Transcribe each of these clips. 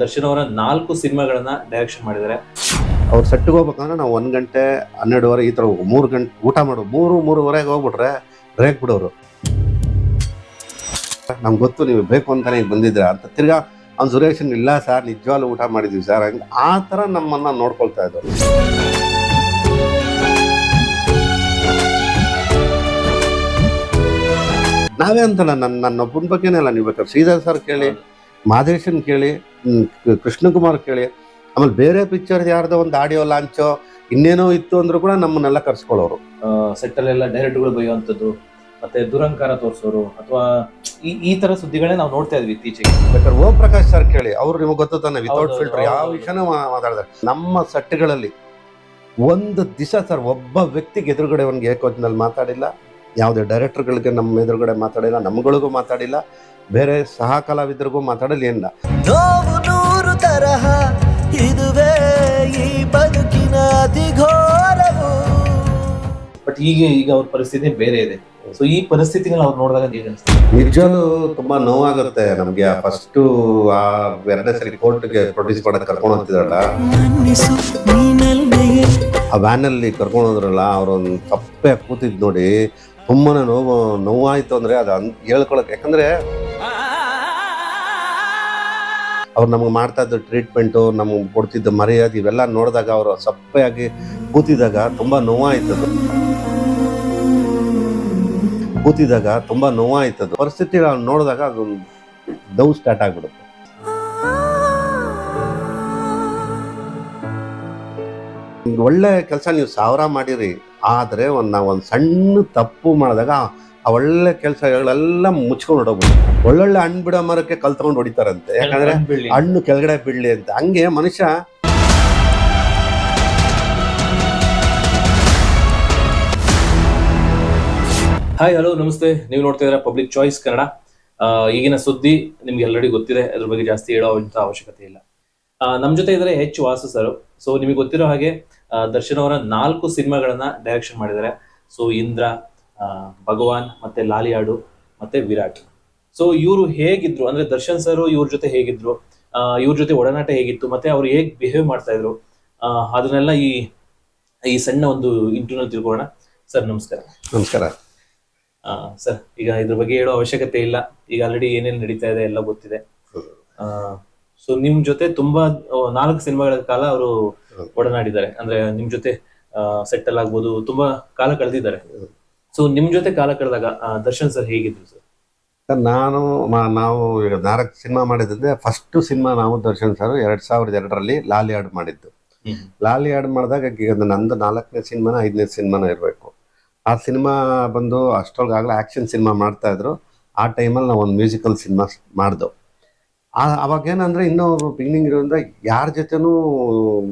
ದರ್ಶನ್ ಅವರ ನಾಲ್ಕು ಸಿನಿಮಾಗಳನ್ನ ಡೈರೆಕ್ಷನ್ ಮಾಡಿದ್ದಾರೆ. ಅವ್ರು ಸೆಟ್ಗೆ ಹೋಗ್ಬೇಕಂದ್ರೆ ನಾವು ಒಂದು ಗಂಟೆ ಹನ್ನೆರಡುವರೆ ಈ ಥರ ಹೋಗು ಮೂರು ಗಂಟೆ ಊಟ ಮಾಡು. ಮೂರು ಮೂರುವರೆಗೆ ಹೋಗ್ಬಿಟ್ರೆ ರೇಕ್ ಬಿಡೋರು. ನಮ್ಗೆ ಗೊತ್ತು ನೀವು ಬೇಕು ಅಂತಾನೆ ಈಗ ಬಂದಿದ್ರ ಅಂತ. ತಿರ್ಗಾ ಅವ್ನು ಸುರೇಶನ್ ಇಲ್ಲ ಸರ್ ನಿಜವಾಗ್ಲೂ ಊಟ ಮಾಡಿದ್ವಿ ಸರ್ ಹಂಗೆ ಆ ಥರ ನಮ್ಮನ್ನ ನೋಡ್ಕೊಳ್ತಾ ಇದ್ದರು. ನಾವೇ ಅಂತಲ್ಲ ನನ್ನ ನನ್ನ ಒಬ್ಬನ ಬಗ್ಗೆನೇ ಅಲ್ಲ ನೀವು ಬೇಕಾದ್ರೆ. ಶ್ರೀಧರ್ ಸರ್ ಕೇಳಿ. ಮಾದೇಶನ್ ಕೇಳಿ ಕೃಷ್ಣಕುಮಾರ್ ಕೇಳಿ ಆಮೇಲೆ ಬೇರೆ ಪಿಕ್ಚರ್ ಯಾರ್ದೋ ಒಂದು ಆಡಿಯೋ ಲಾಂಚೋ ಇನ್ನೇನೋ ಇತ್ತು ಅಂದ್ರೂ ಕೂಡ ನಮ್ಮನ್ನೆಲ್ಲ ಕರ್ಸ್ಕೊಳ್ಳೋರು ಸೆಟ್ ಅಲ್ಲೆಲ್ಲ ಡೈರೆಕ್ಟ್ಗಳು ಬೈಯುವಂಥದ್ದು ಮತ್ತೆ ದುರಂಕಾರ ತೋರಿಸೋರು ಅಥವಾ ಈ ಈ ತರ ಸುದ್ದಿಗಳೇ ನಾವು ನೋಡ್ತಾ ಇದ್ವಿ ಇತ್ತೀಚೆಗೆ. ಬೇಕಾದ್ರೆ ಓಂ ಪ್ರಕಾಶ್ ಸರ್ ಕೇಳಿ ಅವ್ರು ನಿಮಗೆ ಗೊತ್ತು ತಾನೆ ವಿತೌಟ್ ಫಿಲ್ಟರ್ ಯಾವ. ವಿಷಯನೂ ಮಾ- ಮಾತಾಡ್ತಾರೆ ನಮ್ಮ ಸೆಟ್ಗಳಲ್ಲಿ ಒಂದು ದಿವಸ ಸರ್ ಒಬ್ಬ ವ್ಯಕ್ತಿಗೆ ಎದುರುಗಡೆ ಒಂದು ಏಕೋಚನಲ್ಲಿ ಮಾತಾಡಿಲ್ಲ ಯಾವುದೇ ಡೈರೆಕ್ಟರ್ಗಳಿಗೆ ನಮ್ಮ ಎದುರುಗಡೆ ಮಾತಾಡಿಲ್ಲ ನಮ್ಗಳಿಗೂ ಮಾತಾಡಿಲ್ಲ ಬೇರೆ ಸಹ ಕಲಾವಿದರಿಗೂ ಮಾತಾಡಲಿ ಏನಿಲ್ಲ. ನೋವು ನೂರು ತರಹ ಇದುವೇ ಈ ಬದುಕಿನ ಅತಿಘೋರವು. ಬಟ್ ಈಗ ಈಗ ಅವ್ರ ಪರಿಸ್ಥಿತಿ ಬೇರೆ ಇದೆ. ಸೊ ಈ ಪರಿಸ್ಥಿತಿಗಳು ಅವ್ರು ನೋಡಿದಾಗ ನಿಜ ಅನಿಸ್ತದೆ ನಿಜವೂ ತುಂಬಾ ನೋವಾಗುತ್ತೆ ನಮ್ಗೆ ಫಸ್ಟ್ ಆ ಎರಡನೇ ಸರಿ ಕೋರ್ಟ್ಗೆ ಪ್ರೊಡ್ಯೂಸ್ ಮಾಡಕ್ ಕರ್ಕೊಂಡು ಹೋಗ್ತಿದ್ರಲ್ಲ? ಮನ್ನಿಸು ನೀನಲ್ಲೆಯೇ ಆ ವ್ಯಾನಲ್ಲಿ ಕರ್ಕೊಂಡು ಹೋದ್ರಲ್ಲ ಅವ್ರೊಂದು ಕಪ್ಪೆ ಕೂತಿದ್ ನೋಡಿ ತುಂಬಾನೇ ನೋವು ನೋವಾಯ್ತು ಅಂದ್ರೆ ಅದು ಅನ್ ಹೇಳ್ಕೊಳಕ್ ಯಾಕಂದ್ರೆ ಅವ್ರು ನಮ್ಗೆ ಮಾಡ್ತಾ ಇದ್ದ ಟ್ರೀಟ್ಮೆಂಟು ನಮ್ಗೆ ಕೊಡ್ತಿದ್ದ ಮರ್ಯಾದೆ ಇವೆಲ್ಲ ನೋಡಿದಾಗ ಅವರು ಸಪ್ಪೆಯಾಗಿ ಕೂತಿದಾಗ ತುಂಬ ನೋವಾಯ್ತದು. ಕೂತಿದಾಗ ತುಂಬ ನೋವಾಯ್ತದು. ಪರಿಸ್ಥಿತಿ ನೋಡಿದಾಗ ಅದು ದೌ ಸ್ಟಾರ್ಟ್ ಆಗ್ಬಿಡುತ್ತೆ. ಒಳ್ಳೆ ಕೆಲಸ ನೀವು ಸಾವಿರ ಮಾಡಿರಿ, ಆದರೆ ಒಂದು ನಾವು ಒಂದು ಸಣ್ಣ ತಪ್ಪು ಮಾಡಿದಾಗ ಆ ಒಳ್ಳೆ ಕೆಲಸಗಳೆಲ್ಲ ಮುಚ್ಕೊಂಡು ಹೊಡಬಹುದು ಒಳ್ಳೊಳ್ಳೆ ಹಣ್ಣು ಬಿಡೋ ಮರಕ್ಕೆ ಕಲ್ ತಗೊಂಡು ಹೊಡಿತಾರಂತೆ. ಯಾಕಂದ್ರೆ. ಹಣ್ಣು ಕೆಳಗಡೆ ಬೀಳಲಿ ಅಂತ. ಹಂಗೆ ಮನುಷ್ಯ ಹಾಯ್ ಹಲೋ ನಮಸ್ತೆ. ನೀವು ನೋಡ್ತಾ ಇದ್ರೆ ಪಬ್ಲಿಕ್ ಚಾಯ್ಸ್ ಕನ್ನಡ ಈಗಿನ ಸುದ್ದಿ ನಿಮ್ಗೆ ಎಲ್ಲರಿಗೂ ಗೊತ್ತಿದೆ. ಅದ್ರ ಬಗ್ಗೆ ಜಾಸ್ತಿ ಹೇಳುವಂತ ಅವಶ್ಯಕತೆ ಇಲ್ಲ. ನಮ್ಮ ನಮ್ ಜೊತೆ ಇದ್ರೆ ಹೆಚ್ಚು ವಾಸು ಸರ್ ಸೊ ನಿಮಗೆ ಗೊತ್ತಿರೋ ಹಾಗೆ ದರ್ಶನ್ ಅವರ ನಾಲ್ಕು ಸಿನಿಮಾಗಳನ್ನ ಡೈರೆಕ್ಷನ್ ಮಾಡಿದ್ದಾರೆ. ಸೊ ಇಂದ್ರ ಭಗವಾನ್ ಮತ್ತೆ ಲಾಲಿಯಾಡು ಮತ್ತೆ ವಿರಾಟ್. ಸೊ ಇವರು ಹೇಗಿದ್ರು ಅಂದ್ರೆ ದರ್ಶನ್ ಸರ್ ಇವ್ರ ಜೊತೆ ಹೇಗಿದ್ರು ಇವ್ರ ಜೊತೆ ಒಡನಾಟ ಹೇಗಿತ್ತು ಮತ್ತೆ ಅವ್ರು ಹೇಗ್ ಬಿಹೇವ್ ಮಾಡ್ತಾ ಇದ್ರು ಅದನ್ನೆಲ್ಲ ಈ ಈ ಸಣ್ಣ ಒಂದು ಇಂಟರ್ವ್ಯೂ ತಿಳ್ಕೊಳ್ಳೋಣ. ಸರ್ ನಮಸ್ಕಾರ. ನಮಸ್ಕಾರ. ಆ, ಸರ್ ಈಗ ಇದ್ರ ಬಗ್ಗೆ ಹೇಳೋ ಅವಶ್ಯಕತೆ ಇಲ್ಲ. ಈಗ ಆಲ್ರೆಡಿ ಏನೇನು ನಡೀತಾ ಇದೆ ಎಲ್ಲ ಗೊತ್ತಿದೆ. ಸೊ ನಿಮ್ ಜೊತೆ ತುಂಬಾ ನಾಲ್ಕು ಸಿನಿಮಾಗಳ ಕಾಲ ಅವರು. ಒಡನಾಡಿದ್ದಾರೆ. ಅಂದ್ರೆ ನಿಮ್ ಜೊತೆ ಸೆಟ್ಟಲ್ ಆಗ್ಬೋದು ತುಂಬಾ ಕಾಲ ಕಳೆದಿದ್ದಾರೆ. ಸೊ ನಿಮ್ ಜೊತೆ ಕಾಲ ಕಳೆದಾಗ ದರ್ಶನ್ ಸರ್ ಹೇಗಿದ್ರು ಸರ್? ಸರ್ ನಾನು ನಾವು ಈಗ ನಾರಕ್ ಸಿನಿಮಾ ಮಾಡಿದ್ರೆ ಫಸ್ಟ್ ಸಿನಿಮಾ ನಾವು ದರ್ಶನ್ ಸರ್ ಎರಡ್ ಸಾವಿರದ ಎರಡರಲ್ಲಿ ಲಾಲಿ ಹಾಡು ಮಾಡಿದ್ದು. ಲಾಲಿ ಹಾಡು ಮಾಡಿದಾಗ ನಂದು ನಾಲ್ಕನೇ ಸಿನಿಮಾನ ಐದನೇ ಸಿನಿಮಾನ ಇರಬೇಕು. ಆ ಸಿನಿಮಾ ಬಂದು ಅಷ್ಟೊಳಗಾಗಲೇ ಆ್ಯಕ್ಷನ್ ಸಿನಿಮಾ ಮಾಡ್ತಾ ಇದ್ರು. ಆ ಟೈಮಲ್ಲಿ ನಾವು ಒಂದು ಮ್ಯೂಸಿಕಲ್ ಸಿನಿಮಾ ಮಾಡಿದೆವು. ಆ ಅವಾಗ ಏನಂದ್ರೆ ಇನ್ನೂ ಬಿಗಿನಿಂಗ್ ಇರೋದ್ರಿಂದ ಯಾರ ಜೊತೆನೂ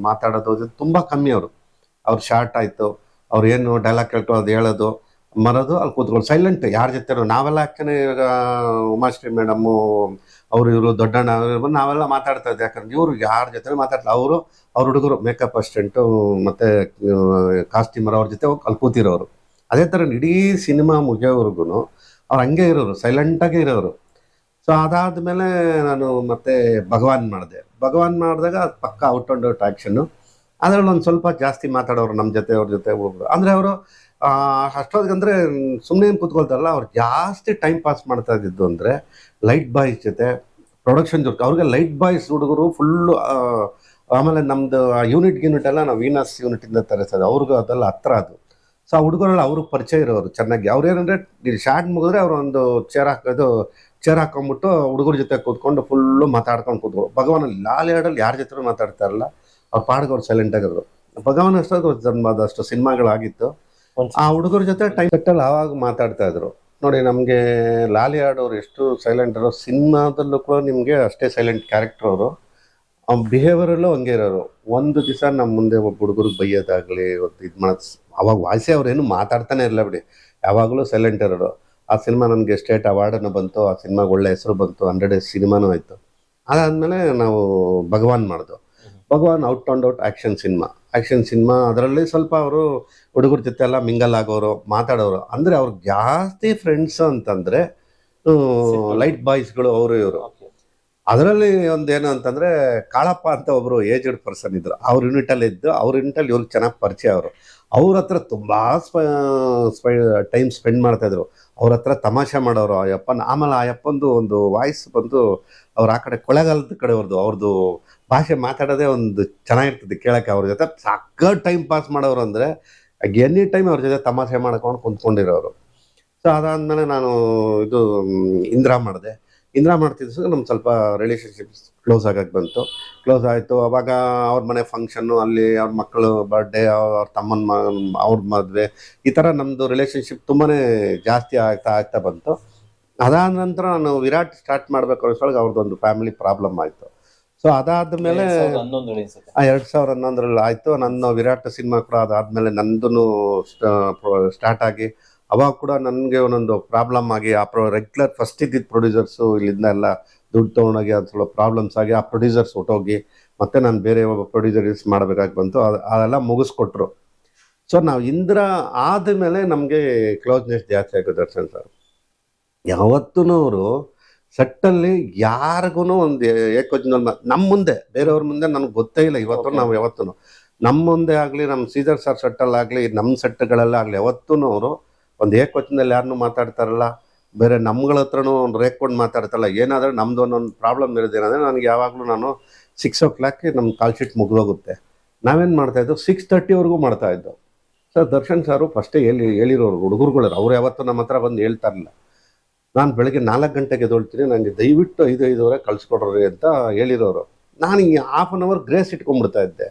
ಮಾತಾಡೋದು ತುಂಬ ಕಮ್ಮಿ ಅವರು. ಅವ್ರು ಶಾರ್ಟ್ ಆಯಿತು. ಅವ್ರು ಏನು ಡೈಲಾಗ್ ಹೇಳ್ತೋ ಅದು ಹೇಳೋದು. ಮರೋದು ಅಲ್ಲಿ ಕೂತ್ಕೊಂಡು ಸೈಲೆಂಟ್ ಯಾರ ಜೊತೆ ನಾವೆಲ್ಲ ಆ್ಯಕ್ಚುಲಿ ಇವಾಗ ಉಮಾಶ್ರೀ ಮೇಡಮ್ಮು ಅವರು ಇವರು, ದೊಡ್ಡಣ್ಣ ಅವ್ರು ನಾವೆಲ್ಲ ಮಾತಾಡ್ತಾ ಇದ್ದೆ ಯಾಕಂದ್ರೆ ಇವರು ಯಾರ ಜೊತೆ ಮಾತಾಡ್ತಾರೆ ಅವರು, ಅವ್ರ ಹುಡುಗರು ಮೇಕಪ್ ಅಸ್ಟೆಂಟು ಮತ್ತು ಕಾಸ್ಟ್ಯೂಮರ್ ಅವ್ರ ಜೊತೆ ಅಲ್ಲಿ ಕೂತಿರೋರು. ಅದೇ ಥರ ಇಡೀ ಸಿನಿಮಾ ಮುಗಿಯೋವರೆಗೂ ಅವ್ರು ಹಂಗೆ ಇರೋರು ಸೈಲೆಂಟಾಗೆ ಇರೋರು. ಸೊ ಅದಾದಮೇಲೆ ನಾನು ಮತ್ತೆ ಭಗವಾನ್ ಮಾಡಿದೆ. ಭಗವಾನ್ ಮಾಡಿದಾಗ ಅದು ಪಕ್ಕ ಔಟ್ ಆ್ಯಂಡ್ ಔಟ್ ಆ್ಯಕ್ಷನ್ನು ಅದರಲ್ಲಿ ಒಂದು ಸ್ವಲ್ಪ ಜಾಸ್ತಿ ಮಾತಾಡೋರು ನಮ್ಮ ಜೊತೆ, ಅವ್ರ ಜೊತೆ ಒಬ್ರು ಅಂದರೆ ಅವರು ಅಷ್ಟೊತ್ತಿಗಂದ್ರೆ ಸುಮ್ಮನೆ ಏನು ಕೂತ್ಕೊಳ್ತಾರಲ್ಲ, ಅವ್ರು ಜಾಸ್ತಿ ಟೈಮ್ ಪಾಸ್ ಮಾಡ್ತಾ ಇದ್ದಿದ್ದು ಅಂದರೆ ಲೈಟ್ ಬಾಯ್ಸ್ ಜೊತೆ ಪ್ರೊಡಕ್ಷನ್ ಜೊತೆ. ಅವ್ರಿಗೆ ಲೈಟ್ ಬಾಯ್ಸ್ ಹುಡುಗರು ಫುಲ್ಲು ಆಮೇಲೆ ನಮ್ಮದು ಯೂನಿಟ್ ಯೂನಿಟ್ ಎಲ್ಲ ನಾವು ವೀನಸ್ ಯೂನಿಟಿಂದ ತರಿಸೋದು. ಅವ್ರಿಗೂ ಅದೆಲ್ಲ ಹತ್ರ ಅದು. ಸೊ ಆ ಹುಡುಗರೆಲ್ಲ ಅವ್ರಿಗೆ ಪರಿಚಯ ಇರೋರು ಚೆನ್ನಾಗಿ. ಅವ್ರು ಏನಂದರೆ ಶಾರ್ಟ್ ಮುಗಿದ್ರೆ ಅವ್ರು ಒಂದು ಚೇರ್ ಹಾಕೋದು ಚೇರ್ ಹಾಕೊಂಡ್ಬಿಟ್ಟು ಹುಡುಗರ ಜೊತೆ ಕೂತ್ಕೊಂಡು ಫುಲ್ಲು ಮಾತಾಡ್ಕೊಂಡು ಕೂತ್ಕೊಂಡು ಭಗವಾನಲ್ಲಿ ಲಾಲ್ ಎರಡಲ್ಲಿ ಯಾರ ಜೊತೆ ಮಾತಾಡ್ತಾ ಇರಲ್ಲ ಅವ್ರ ಪಾಡ್ಗೆ ಅವ್ರು ಸೈಲೆಂಟ್ ಆಗಿರೋರು. ಭಗವಾನ್ ಅಷ್ಟೊಂದು ಜನ್ಮದಷ್ಟು ಸಿನಿಮಾಗಳಾಗಿತ್ತು. ಆ ಹುಡುಗರ ಜೊತೆ ಟೈಮ್ ಕಟ್ಟಲ್ಲಿ ಆವಾಗ ಮಾತಾಡ್ತಾ ಇದ್ರು. ನೋಡಿ, ನಮಗೆ ಲಾಲಿ ಆಡೋರು ಎಷ್ಟು ಸೈಲೆಂಟ್ ಇರೋ ಸಿನಿಮಾದಲ್ಲೂ ಕೂಡ ನಿಮಗೆ ಅಷ್ಟೇ ಸೈಲೆಂಟ್ ಕ್ಯಾರೆಕ್ಟರ್ ಅವರು. ಅವ್ನ ಬಿಹೇವಿಯರಲ್ಲೂ ಹಂಗೆ ಇರೋರು. ಒಂದು ದಿವಸ ನಮ್ಮ ಮುಂದೆ ಒಬ್ಬ ಹುಡುಗರಿಗೆ ಬೈಯೋದಾಗಲಿ ಇದು ಮಾಡೋದು ಅವಾಗ ವಾಯ್ಸಿ ಅವ್ರೇನು ಮಾತಾಡ್ತಾನೆ ಇರಲ್ಲ ಬಿಡಿ. ಯಾವಾಗಲೂ ಸೈಲೆಂಟ್ ಇರೋರು. ಆ ಸಿನಿಮಾ ನನಗೆ ಸ್ಟೇಟ್ ಅವಾರ್ಡನ್ನು ಬಂತು, ಆ ಸಿನಿಮಾಗೆ ಒಳ್ಳೆ ಹೆಸರು ಬಂತು ಹಂಡ್ರೆಡ್ ಸಿನಿಮಾನೂ ಆಯಿತು. ಅದಾದಮೇಲೆ ನಾವು ಭಗವಾನ್ ಮಾಡಿದ್ವು Bhagavan out and out action cinema. Action cinema ಅದರಲ್ಲಿ ಸ್ವಲ್ಪ ಅವರು ಹುಡುಗರ ಜೊತೆ ಎಲ್ಲ ಮಿಂಗಲ್ ಆಗೋರು ಮಾತಾಡೋರು. ಅಂದರೆ ಅವ್ರಿಗೆ ಜಾಸ್ತಿ ಫ್ರೆಂಡ್ಸ್ ಅಂತಂದರೆ ಲೈಟ್ ಬಾಯ್ಸ್ಗಳು ಅವರು ಇವರು. ಅದರಲ್ಲಿ ಒಂದು ಏನು ಅಂತಂದರೆ ಕಾಳಪ್ಪ ಅಂತ ಒಬ್ಬರು ಏಜ್ಡ್ ಪರ್ಸನ್ ಇದ್ದರು ಅವ್ರ ಯೂನಿಟಲ್ಲಿ ಇದ್ದು ಅವ್ರ ಯೂನಿಟಲ್ಲಿ ಇವ್ರಿಗೆ ಚೆನ್ನಾಗಿ ಪರಿಚಯ ಅವರು. ಅವ್ರ ಹತ್ರ ತುಂಬಾ ಟೈಮ್ ಸ್ಪೆಂಡ್ ಮಾಡ್ತಾಯಿದ್ರು ಅವ್ರ ಹತ್ರ ತಮಾಷೆ ಮಾಡೋರು ಆ ಯಪ್ಪನ ಆಮೇಲೆ ಆ ಯಪ್ಪಂದು ಒಂದು ವಾಯ್ಸ್ ಬಂದು ಅವ್ರು ಆ ಕಡೆ ಕೊಳೆಗಾಲದ ಕಡೆ ಅವ್ರದ್ದು ಅವ್ರದ್ದು ಭಾಷೆ ಮಾತಾಡೋದೇ ಒಂದು ಚೆನ್ನಾಗಿರ್ತದೆ ಕೇಳಕ್ಕೆ ಅವ್ರ ಜೊತೆ. ಸಾಕ ಟೈಮ್ ಪಾಸ್ ಮಾಡೋರು ಅಂದ್ರೆ ಎನಿ ಟೈಮ್ ಅವ್ರ ಜೊತೆ ತಮಾಷೆ ಮಾಡ್ಕೊಂಡು ಕುಂತ್ಕೊಂಡಿರೋರು. ಸೊ ಅದಾದ್ಮೇಲೆ ನಾನು ಇದು ಇಂದ್ರಾ ಮಾಡಿದೆ. ಇಂದಿರಾ ಮಾಡ್ತಿದ್ದು ನಮ್ಮ ಸ್ವಲ್ಪ ರಿಲೇಷನ್ಶಿಪ್ಸ್ ಕ್ಲೋಸ್ ಆಗಕ್ಕೆ ಬಂತು. ಕ್ಲೋಸ್ ಆಯಿತು. ಅವಾಗ ಅವ್ರ ಮನೆ ಫಂಕ್ಷನ್ನು ಅಲ್ಲಿ ಅವ್ರ ಮಕ್ಕಳು ಬರ್ಡೇ ಅವ್ರ ತಮ್ಮನ ಮ, ಅವ್ರ ಮದುವೆ, ಈ ಥರ ನಮ್ಮದು ರಿಲೇಷನ್ಶಿಪ್ ತುಂಬಾ ಜಾಸ್ತಿ ಆಗ್ತಾ ಆಗ್ತಾ ಬಂತು. ಅದಾದ ನಂತರ ನಾನು ವಿರಾಟ್ ಸ್ಟಾರ್ಟ್ ಮಾಡಬೇಕು ಅನ್ಸೊಳಗೆ ಅವ್ರದ್ದೊಂದು ಫ್ಯಾಮಿಲಿ ಪ್ರಾಬ್ಲಮ್ ಆಯಿತು. ಸೊ ಅದಾದ ಮೇಲೆ ಹನ್ನೊಂದು ಅನ್ಸುತ್ತೆ. ಆ ಎರಡ್ ಸಾವಿರ ಹನ್ನೊಂದರಲ್ಲಿ ಆಯ್ತು. ನನ್ನ ವಿರಾಟ್ ಸಿನಿಮಾ ಕೂಡ ಅದಾದ್ಮೇಲೆ ನಂದು ಸ್ಟಾರ್ಟ್ ಆಗಿ ಅವಾಗ ಕೂಡ ನನಗೆ ಒಂದೊಂದು ಪ್ರಾಬ್ಲಮ್ ಆಗಿ ಆ ಪ್ರೊ ರೆಗ್ಯುಲರ್ ಫಸ್ಟ್ ಇದ್ದಿದ್ದ ಪ್ರೊಡ್ಯೂಸರ್ಸು ಇಲ್ಲಿಂದ ಎಲ್ಲ ದುಡ್ಡು ತೊಗೊಂಡೋಗಿ ಅದು ಸ್ವಲ್ಪ ಪ್ರಾಬ್ಲಮ್ಸ್ ಆಗಿ ಆ ಪ್ರೊಡ್ಯೂಸರ್ಸ್ ಹೊಟ್ಟೋಗಿ ಮತ್ತೆ ನಾನು ಬೇರೆ ಒಬ್ಬ ಪ್ರೊಡ್ಯೂಸರ್ಸ್ ಮಾಡಬೇಕಾಗಿ ಬಂತು. ಅದು ಅದೆಲ್ಲ ಮುಗಿಸ್ಕೊಟ್ರು. ಸೊ ನಾವು ಇಂದ್ರ ಆದಮೇಲೆ ನಮಗೆ ಕ್ಲೋಸ್ನೆಸ್ ಜಾಸ್ತಿ ಆಗುತ್ತೆ ದರ್ಶನ್ ಸರ್. ಯಾವತ್ತೂ ಅವರು ಸೆಟ್ಟಲ್ಲಿ ಯಾರಿಗೂ ಒಂದು ಏಕೋಜನ ನಮ್ಮ ಮುಂದೆ ಬೇರೆಯವ್ರ ಮುಂದೆ ನನಗೆ ಗೊತ್ತೇ ಇಲ್ಲ ಇವತ್ತು ನಾವು ಯಾವತ್ತೂ ನಮ್ಮ ಮುಂದೆ ಆಗಲಿ ನಮ್ಮ ಸೀಜರ್ ಸರ್ ಸೆಟ್ಟಲ್ಲಾಗಲಿ ನಮ್ಮ ಸೆಟ್ಗಳಲ್ಲಾಗಲಿ ಯಾವತ್ತೂ ಅವರು ಒಂದು ಏಕವಚನದಲ್ಲಿ ಯಾರನ್ನೂ ಮಾತಾಡ್ತಾರಲ್ಲ ಬೇರೆ ನಮ್ಗಳ ಹತ್ರನೂ ಒಂದು ರೇಕೊಂಡು ಮಾತಾಡ್ತಾರಲ್ಲ ಏನಾದರೂ ನಮ್ದು ಒಂದೊಂದು ಪ್ರಾಬ್ಲಮ್ ಇರೋದೇನಂದ್ರೆ ನನಗೆ ಯಾವಾಗಲೂ ನಾನು ಸಿಕ್ಸ್ ಓ ಕ್ಲಾಕ್ಗೆ ನಮ್ಮ ಕಾಲ್ ಶೀಟ್ ಮುಗಿದೋಗುತ್ತೆ. ನಾವೇನು ಮಾಡ್ತಾಯಿದ್ದು ಸಿಕ್ಸ್ ತರ್ಟಿವರೆಗೂ ಮಾಡ್ತಾ ಇದ್ದು. ಸರ್ ದರ್ಶನ್ ಸಾರು ಫಸ್ಟೇ ಹೇಳಿ ಹೇಳಿರೋರು ಹುಡುಗರುಗಳು ಅವ್ರು ಯಾವತ್ತೂ ನಮ್ಮ ಹತ್ರ ಬಂದು ಹೇಳ್ತಾ ಇರಲಿಲ್ಲ ನಾನು ಬೆಳಗ್ಗೆ ನಾಲ್ಕು ಗಂಟೆಗೆ ಎದ್ದೊಳ್ತೀನಿ ನನಗೆ ದಯವಿಟ್ಟು ಐದು, ಐದುವರೆ ಕಳಿಸ್ಕೊಡ್ರಿ ಅಂತ ಹೇಳಿರೋರು. ನಾನು ಈ ಹಾಫ್ ಆನ್ ಅವರ್ ಗ್ರೇಸ್ ಇಟ್ಕೊಂಡ್ಬಿಡ್ತಾ ಇದ್ದೆ.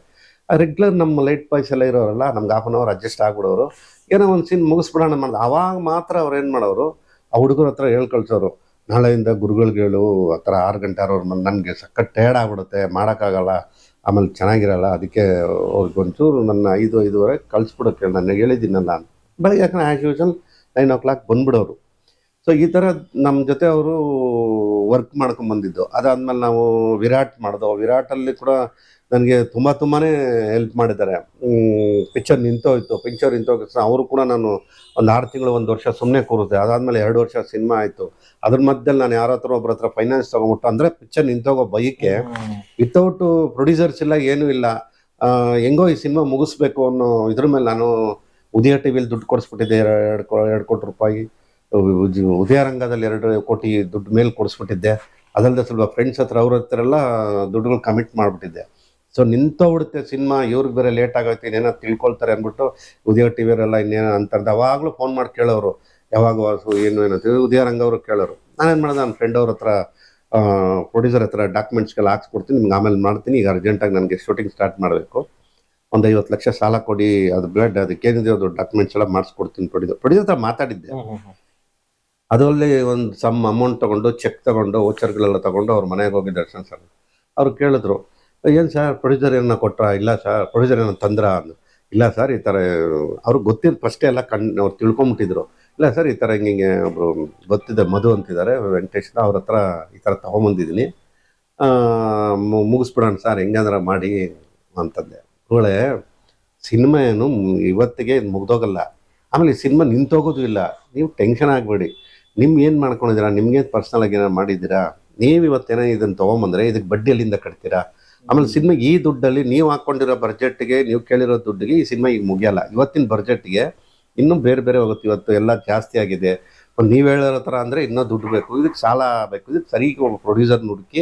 ರೆಗ್ಯುಲರ್ ನಮ್ಮ ಲೈಟ್ ಬಾಯ್ಸ್ ಎಲ್ಲ ಇರೋರಲ್ಲ, ನಮ್ಗೆ ಹಾಫ್ ಅನ್ ಅವರ್ ಅಡ್ಜಸ್ಟ್ ಆಗ್ಬಿಡೋರು. ಏನೋ ಒಂದು ಸೀನ್ ಮುಗಿಸ್ಬಿಡೋಣ ಮಾಡಿದೆ. ಅವಾಗ ಮಾತ್ರ ಅವ್ರು ಏನು ಮಾಡೋರು, ಆ ಹುಡುಗರ ಹತ್ರ ಹೇಳಿ ಕಳ್ಸೋರು, ನಾಳೆಯಿಂದ ಗುರುಗಳಿಗೆ ಹೇಳು, ಆ ಥರ ಆರು ಗಂಟೆ ಆರೋರು ನನಗೆ ಸಖತ್ ಟಯರ್ಡ್ ಆಗ್ಬಿಡುತ್ತೆ, ಮಾಡೋಕ್ಕಾಗಲ್ಲ, ಆಮೇಲೆ ಚೆನ್ನಾಗಿರಲ್ಲ, ಅದಕ್ಕೆ ಅವ್ರಿಗೆ ಒಂಚೂರು ನನ್ನ ಐದು, ಐದುವರೆ ಕಳಿಸ್ಬಿಡೋಕೆ ನನಗೆ ಹೇಳಿದ್ದೀನಲ್ಲ ನಾನು. ಬೆಳಗ್ಗೆ ಯಾಕಂದ್ರೆ as usual nine o'clock ಬಂದ್ಬಿಡೋರು. ಸೊ ಈ ಥರ ನಮ್ಮ ಜೊತೆ ಅವರು ವರ್ಕ್ ಮಾಡ್ಕೊಂಬಂದಿದ್ದು ಅದಾದ್ಮೇಲೆ ನಾವು ವಿರಾಟ್ ಮಾಡಿದೋ, ವಿರಾಟಲ್ಲಿ ಕೂಡ ನನಗೆ ತುಂಬ ತುಂಬಾ ಹೆಲ್ಪ್ ಮಾಡಿದ್ದಾರೆ. ಪಿಕ್ಚರ್ ನಿಂತೋಯ್ತು ಪಿಕ್ಚರ್ ನಿಂತೋಗ ಅವರು ಕೂಡ ನಾನು ಒಂದು ಆರು ತಿಂಗಳು ಒಂದು ವರ್ಷ ಸುಮ್ಮನೆ ಕೂರುತ್ತೆ. ಅದಾದಮೇಲೆ ಎರಡು ವರ್ಷ ಸಿನಿಮಾ ಆಯಿತು. ಅದ್ರ ಮಧ್ಯದಲ್ಲಿ ನಾನು ಯಾರ ಹತ್ರ ಒಬ್ಬರ ಹತ್ರ ಫೈನಾನ್ಸ್ ತೊಗೊಂಬಿಟ್ಟು, ಅಂದರೆ ಪಿಕ್ಚರ್ ನಿಂತೋಗೋ ಬೈಕೆ ವಿತೌಟು ಪ್ರೊಡ್ಯೂಸರ್ಸ್ ಇಲ್ಲ, ಏನೂ ಇಲ್ಲ. ಹೆಂಗೋ ಈ ಸಿನಿಮಾ ಮುಗಿಸ್ಬೇಕು ಅನ್ನೋ ಇದ್ರ ಮೇಲೆ ನಾನು ಉದಯ ಟಿ ವಿಲಿ ದುಡ್ಡು ಕೊಡಿಸ್ಬಿಟ್ಟಿದ್ದೆ, ಎರಡು ಎರಡು ಕೋಟಿ ರೂಪಾಯಿ. ಉದಯ ರಂಗದಲ್ಲಿ ಎರಡು ಕೋಟಿ ದುಡ್ಡು ಮೇಲೆ ಕೊಡಿಸ್ಬಿಟ್ಟಿದ್ದೆ. ಅದಲ್ಲದೆ ಸ್ವಲ್ಪ ಫ್ರೆಂಡ್ಸ್ ಹತ್ರ, ಅವ್ರ ಹತ್ರ ಎಲ್ಲ ದುಡ್ಡುಗಳು ಕಮಿಟ್ ಮಾಡಿಬಿಟ್ಟಿದ್ದೆ. ಸೊ ನಿಂತೋಗ್ಬಿಡುತ್ತೆ ಸಿನಿಮಾ ಇವ್ರಿಗೆ ಬೇರೆ ಲೇಟ್ ಆಗೋಯ್ತು, ಇನ್ನೇನೋ ತಿಳ್ಕೊಳ್ತಾರೆ ಅಂದ್ಬಿಟ್ಟು ಉದಯ ಟಿ ವಿಯವರೆಲ್ಲ ಇನ್ನೇನೋ ಅಂತಂದು ಅವಾಗಲೂ ಫೋನ್ ಮಾಡಿ ಕೇಳೋರು, ಯಾವಾಗ ವಾಸು, ಏನು ಏನಂತ ಉದಯ ರಂಗ ಅವರು ಕೇಳೋರು. ನಾನೇನು ಮಾಡಿದೆ ನನ್ನ ಫ್ರೆಂಡ್ ಅವ್ರ ಹತ್ರ ಪ್ರೊಡ್ಯೂಸರ್ ಹತ್ರ ಡಾಕ್ಯುಮೆಂಟ್ಸ್ಗೆಲ್ಲ ಹಾಕ್ಸ್ಕೊಡ್ತೀನಿ, ನಿಮ್ಗೆ ಆಮೇಲೆ ಮಾಡ್ತೀನಿ, ಈಗ ಅರ್ಜೆಂಟಾಗಿ ನನಗೆ ಶೂಟಿಂಗ್ ಸ್ಟಾರ್ಟ್ ಮಾಡಬೇಕು. ಒಂದು ಐವತ್ತು ಲಕ್ಷ ಸಾಲ ಕೊಡಿ, ಅದು ಬ್ಲಡ್ ಅದಕ್ಕೇನಿದೆ ಅದು ಡಾಕ್ಯುಮೆಂಟ್ಸ್ ಎಲ್ಲ ಮಾಡಿಸ್ಕೊಡ್ತೀನಿ ಪ್ರೊಡ್ಯೂಸರ್ ಪ್ರೊಡ್ಯೂಸರ್ ಹತ್ರ ಮಾತಾಡಿದ್ದೆ. ಅದರಲ್ಲಿ ಒಂದು ಸಮ್ ಅಮೌಂಟ್ ತೊಗೊಂಡು ಚೆಕ್ ತಗೊಂಡು ಓಚರ್ಗಳೆಲ್ಲ ತೊಗೊಂಡು ಅವ್ರ ಮನೆಗೆ ಹೋಗಿ ದರ್ಶನ ಸರ್. ಅವ್ರು ಕೇಳಿದ್ರು, ಏನು ಸರ್ ಪ್ರೊಡ್ಯೂಸರ್ ಏನೋ ಕೊಟ್ರ? ಇಲ್ಲ ಸರ್ ಪ್ರೊಡ್ಯೂಸರ್ ಏನೋ ತಂದ್ರ? ಅಂದ್ರು. ಇಲ್ಲ ಸರ್ ಈ ಥರ ಅವ್ರಿಗೆ ಗೊತ್ತಿದ್ದು ಫಸ್ಟೇ ಎಲ್ಲ ಕಣ್, ಅವ್ರು ತಿಳ್ಕೊಂಬಿಟ್ಟಿದ್ರು. ಇಲ್ಲ ಸರ್ ಈ ಥರ ಹಿಂಗೆ ಹಿಂಗೆ ಒಬ್ಬರು ಗೊತ್ತಿದೆ, ಮಧು ಅಂತಿದ್ದಾರೆ ವೆಂಕಟೇಶ್ನ ಅವ್ರ ಹತ್ರ ಈ ಥರ ತೊಗೊಂಬಂದಿದ್ದೀನಿ ಮುಗಿಸ್ಬಿಡೋಣ ಸರ್ ಹೆಂಗಂದ್ರೆ ಮಾಡಿ, ಅಂತಂದೆ. ಒಳ್ಳೆ ಸಿನಿಮಾ ಏನು, ಇವತ್ತಿಗೆ ಮುಗ್ದೋಗಲ್ಲ. ಆಮೇಲೆ ಈ ಸಿನಿಮಾ ನಿಂತೋಗೋದು ಇಲ್ಲ. ನೀವು ಟೆನ್ಷನ್ ಆಗಬೇಡಿ. ನಿಮ್ಗೆ ಏನು ಮಾಡ್ಕೊಂಡಿದ್ದೀರಾ? ನಿಮಗೆ ಪರ್ಸ್ನಲ್ ಆಗಿ ಏನಾರು ಮಾಡಿದ್ದೀರಾ? ನೀವು ಇವತ್ತೇನೋ ಇದನ್ನು ತೊಗೊಂಬಂದ್ರೆ ಇದಕ್ಕೆ ಬಡ್ಡಿ ಎಲ್ಲಿಂದ ಕಟ್ತೀರಾ? ಆಮೇಲೆ ಸಿನಿಮಾ ಈ ದುಡ್ಡಲ್ಲಿ ನೀವು ಹಾಕ್ಕೊಂಡಿರೋ ಬಜೆಟ್ಗೆ ನೀವು ಕೇಳಿರೋ ದುಡ್ಡಿಗೆ ಈ ಸಿನಿಮಾ ಈಗ ಮುಗಿಯಲ್ಲ. ಇವತ್ತಿನ ಬಜೆಟ್ಗೆ ಇನ್ನೂ ಬೇರೆ ಬೇರೆ ಹೋಗುತ್ತೆ. ಇವತ್ತು ಎಲ್ಲ ಜಾಸ್ತಿ ಆಗಿದೆ. ನೀವು ಹೇಳಿರೋ ಥರ ಅಂದರೆ ಇನ್ನೂ ದುಡ್ಡು ಬೇಕು. ಇದಕ್ಕೆ ಸಾಲ ಬೇಕು. ಇದಕ್ಕೆ ಸರಿ ಒಬ್ಬ ಪ್ರೊಡ್ಯೂಸರ್ ಹುಡುಕಿ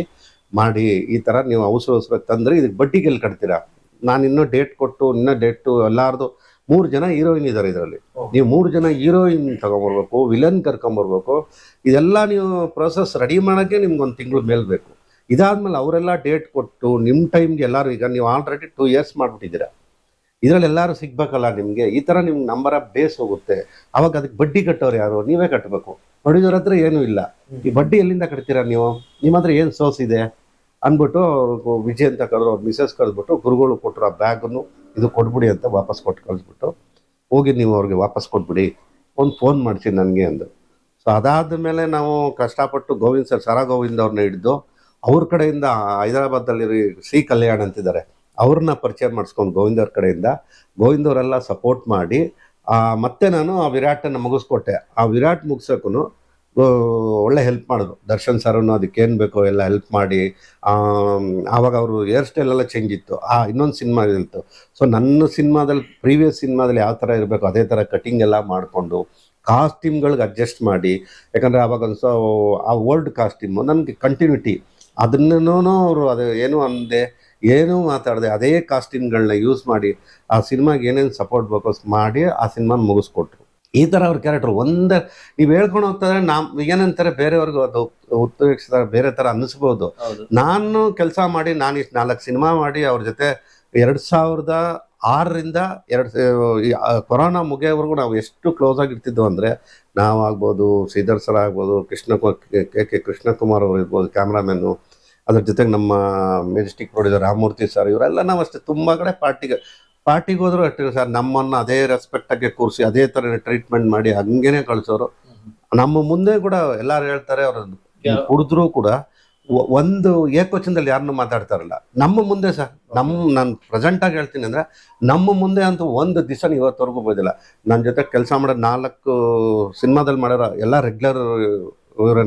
ಮಾಡಿ ಈ ಥರ ನೀವು ಅವಸರ ಅವಸರ ತಂದರೆ ಇದಕ್ಕೆ ಬಡ್ಡಿಗೆಲ್ಲಿ ಕಟ್ತೀರಾ? ನಾನು ಇನ್ನೂ ಡೇಟ್ ಕೊಟ್ಟು, ಇನ್ನೂ ಡೇಟು ಎಲ್ಲಾರ್ದು ಮೂರು ಜನ ಹೀರೋಯಿನ್ ಇದ್ದಾರೆ ಇದರಲ್ಲಿ. ನೀವು ಮೂರು ಜನ ಹೀರೋಯಿನ್ ತಗೊಂಬರ್ಬೇಕು ವಿಲನ್ ಕರ್ಕೊಂಬರ್ಬೇಕು ಇದೆಲ್ಲ ನೀವು ಪ್ರೊಸೆಸ್ ರೆಡಿ ಮಾಡೋಕ್ಕೆ ನಿಮ್ಗೆ ಒಂದು ತಿಂಗಳು ಮೇಲ್ಬೇಕು ಇದಾದ್ಮೇಲೆ ಅವರೆಲ್ಲ ಡೇಟ್ ಕೊಟ್ಟು ನಿಮ್ಮ ಟೈಮ್ಗೆ ಎಲ್ಲರೂ ಈಗ ನೀವು ಆಲ್ರೆಡಿ ಟೂ ಇಯರ್ಸ್ ಮಾಡಿಬಿಟ್ಟಿದ್ದೀರಾ. ಇದರಲ್ಲಿ ಎಲ್ಲರೂ ಸಿಗ್ಬೇಕಲ್ಲ ನಿಮಗೆ? ಈ ಥರ ನಿಮ್ಗೆ ನಂಬರ್ ಆಫ್ ಬೇಸ್ ಹೋಗುತ್ತೆ. ಅವಾಗ ಅದಕ್ಕೆ ಬಡ್ಡಿ ಕಟ್ಟೋರು ಯಾರು? ನೀವೇ ಕಟ್ಟಬೇಕು ಪ್ರೊಡ್ಯೂಸರ್ ಹತ್ರ ಏನೂ ಇಲ್ಲ. ಈ ಬಡ್ಡಿ ಎಲ್ಲಿಂದ ಕಟ್ತೀರಾ ನೀವು? ನಿಮ್ಮ ಹತ್ರ ಏನು ಸೋರ್ಸ್ ಇದೆ? ಅಂದ್ಬಿಟ್ಟು ವಿಜಯ್ ಅಂತ ಕರೆದ್ರು ಅವ್ರು ಮಿಸಸ್ ಕರೆದ್ಬಿಟ್ಟು ಗುರುಗಳು ಕೊಟ್ಟರು ಆ ಬ್ಯಾಗನ್ನು ಇದು ಕೊಟ್ಬಿಡಿ ಅಂತ ವಾಪಸ್ ಕೊಟ್ಟು ಕಳಿಸ್ಬಿಟ್ಟು, ಹೋಗಿ ನೀವು ಅವ್ರಿಗೆ ವಾಪಸ್ ಕೊಟ್ಬಿಡಿ, ಒಂದು ಫೋನ್ ಮಾಡಿಸಿ ನನಗೆ ಅಂದರು. ಸೊ ಅದಾದ ಮೇಲೆ ನಾವು ಕಷ್ಟಪಟ್ಟು ಗೋವಿಂದ್ ಸರ್ ಸರ ಗೋವಿಂದ್ ಅವ್ರನ್ನ ಹಿಡಿದು ಅವ್ರ ಕಡೆಯಿಂದ ಹೈದರಾಬಾದಲ್ಲಿ ಶ್ರೀ ಕಲ್ಯಾಣ್ ಅಂತಿದ್ದಾರೆ. ಅವ್ರನ್ನ ಪರಿಚಯ ಮಾಡಿಸ್ಕೊಂಡು ಗೋವಿಂದ ಅವ್ರ ಕಡೆಯಿಂದ, ಗೋವಿಂದ ಅವರೆಲ್ಲ ಸಪೋರ್ಟ್ ಮಾಡಿ ಮತ್ತೆ ನಾನು ಆ ವಿರಾಟನ್ನು ಮುಗಿಸ್ಕೊಟ್ಟೆ. ಆ ವಿರಾಟ್ ಮುಗಿಸೋಕ್ಕೂ ಒಳ್ಳೆ ಹೆಲ್ಪ್ ಮಾಡಿದ್ರು ದರ್ಶನ್ ಸರನ್ನು ಅದಕ್ಕೆ ಏನು ಬೇಕೋ ಎಲ್ಲ ಹೆಲ್ಪ್ ಮಾಡಿ ಆವಾಗ ಅವರು ಹೇರ್ ಸ್ಟೈಲ್ ಎಲ್ಲ ಚೇಂಜ್ ಇತ್ತು. ಆ, ಇನ್ನೊಂದು ಸಿನಿಮಾ ಇತ್ತು. ಸೊ ನನ್ನ ಸಿನಿಮಾದಲ್ಲಿ ಪ್ರೀವಿಯಸ್ ಸಿನಿಮಾದಲ್ಲಿ ಯಾವ ಥರ ಇರಬೇಕು ಅದೇ ಥರ ಕಟಿಂಗ್ ಎಲ್ಲ ಮಾಡಿಕೊಂಡು ಕಾಸ್ಟ್ಯೂಮ್ಗಳಿಗೆ ಅಡ್ಜಸ್ಟ್ ಮಾಡಿ, ಯಾಕಂದರೆ ಆವಾಗ ಒಂದು ಸೊ, ಆ ಓಲ್ಡ್ ಕಾಸ್ಟ್ಯೂಮು ನನಗೆ ಕಂಟಿನ್ಯೂಟಿ ಅದನ್ನೂ ಅವರು ಅದು ಏನು ಅಂದೆ, ಏನೂ ಮಾತಾಡದೆ ಅದೇ ಕಾಸ್ಟ್ಯೂಮ್ಗಳನ್ನ ಯೂಸ್ ಮಾಡಿ, ಆ ಸಿನಿಮಾಗೆ ಏನೇನು ಸಪೋರ್ಟ್ ಬೇಕು ಮಾಡಿ ಆ ಸಿನಿಮಾನ ಮುಗಿಸ್ಕೊಟ್ರು. ಈ ಥರ ಅವ್ರ ಕ್ಯಾರೆಕ್ಟರ್ ಒಂದೇ ನೀವು ಹೇಳ್ಕೊಂಡು ಹೋಗ್ತಾರೆ ನಾವು ಏನಂತಾರೆ ಬೇರೆಯವ್ರಿಗೆ ಅದು ಉತ್ತೇಜಿಸಿದಾಗ ಬೇರೆ ಥರ ಅನ್ನಿಸ್ಬೋದು. ನಾನು ಕೆಲಸ ಮಾಡಿ ನಾನು ಇಷ್ಟು ನಾಲ್ಕು ಸಿನಿಮಾ ಮಾಡಿ ಅವ್ರ ಜೊತೆ ಎರಡು ಸಾವಿರದ ಆರರಿಂದ ಎರಡು ಕೊರೋನಾ ಮುಗಿಯೋವರೆಗೂ ನಾವು ಎಷ್ಟು ಕ್ಲೋಸ್ ಆಗಿರ್ತಿದ್ವು ಅಂದರೆ ನಾವಾಗ್ಬೋದು ಶ್ರೀಧರ್ ಸರ್ ಆಗ್ಬೋದು ಕೃಷ್ಣ ಕೆ ಕೆ ಕೃಷ್ಣಕುಮಾರ್ ಅವರು ಇರ್ಬೋದು ಕ್ಯಾಮ್ರಾಮ್ಯಾನು ಅದ್ರ ಜೊತೆಗೆ ನಮ್ಮ ಮೆಜೆಸ್ಟಿಕ್ ಪ್ರೊಡ್ಯೂಸರ್ ರಾಮಮೂರ್ತಿ ಸರ್ ಇವರೆಲ್ಲ ನಾವು ಅಷ್ಟೇ ತುಂಬ ಕಡೆ ಪಾರ್ಟಿಗೆ ಪಾರ್ಟಿಗೆ ಹೋದ್ರು ಅಷ್ಟೇ ಸರ್. ನಮ್ಮನ್ನು ಅದೇ ರೆಸ್ಪೆಕ್ಟಾಗಿ ಕೂರಿಸಿ ಅದೇ ತರ ಟ್ರೀಟ್ಮೆಂಟ್ ಮಾಡಿ ಹಂಗೇನೆ ಕಳ್ಸೋರು. ನಮ್ಮ ಮುಂದೆ ಕೂಡ ಎಲ್ಲರೂ ಹೇಳ್ತಾರೆ ಅವ್ರ ಕುಡಿದ್ರು ಕೂಡ ಒಂದು ಏಕವಚನದಲ್ಲಿ ಯಾರನ್ನೂ ಮಾತಾಡ್ತಾರಲ್ಲ. ನಮ್ಮ ಮುಂದೆ ಸರ್ ನಮ್ಮ ನಾನು ಪ್ರೆಸೆಂಟ್ ಆಗಿ ಹೇಳ್ತೀನಿ ಅಂದ್ರೆ ನಮ್ಮ ಮುಂದೆ ಅಂತೂ ಒಂದು ದಿವಸ ಇವತ್ತವರೆಗೂ ಬೋದಿಲ್ಲ ನನ್ನ ಜೊತೆ ಕೆಲಸ ಮಾಡೋ ನಾಲ್ಕು ಸಿನಿಮಾದಲ್ಲಿ ಮಾಡೋರ ಎಲ್ಲ ರೆಗ್ಯುಲರ್ ಇವರೇ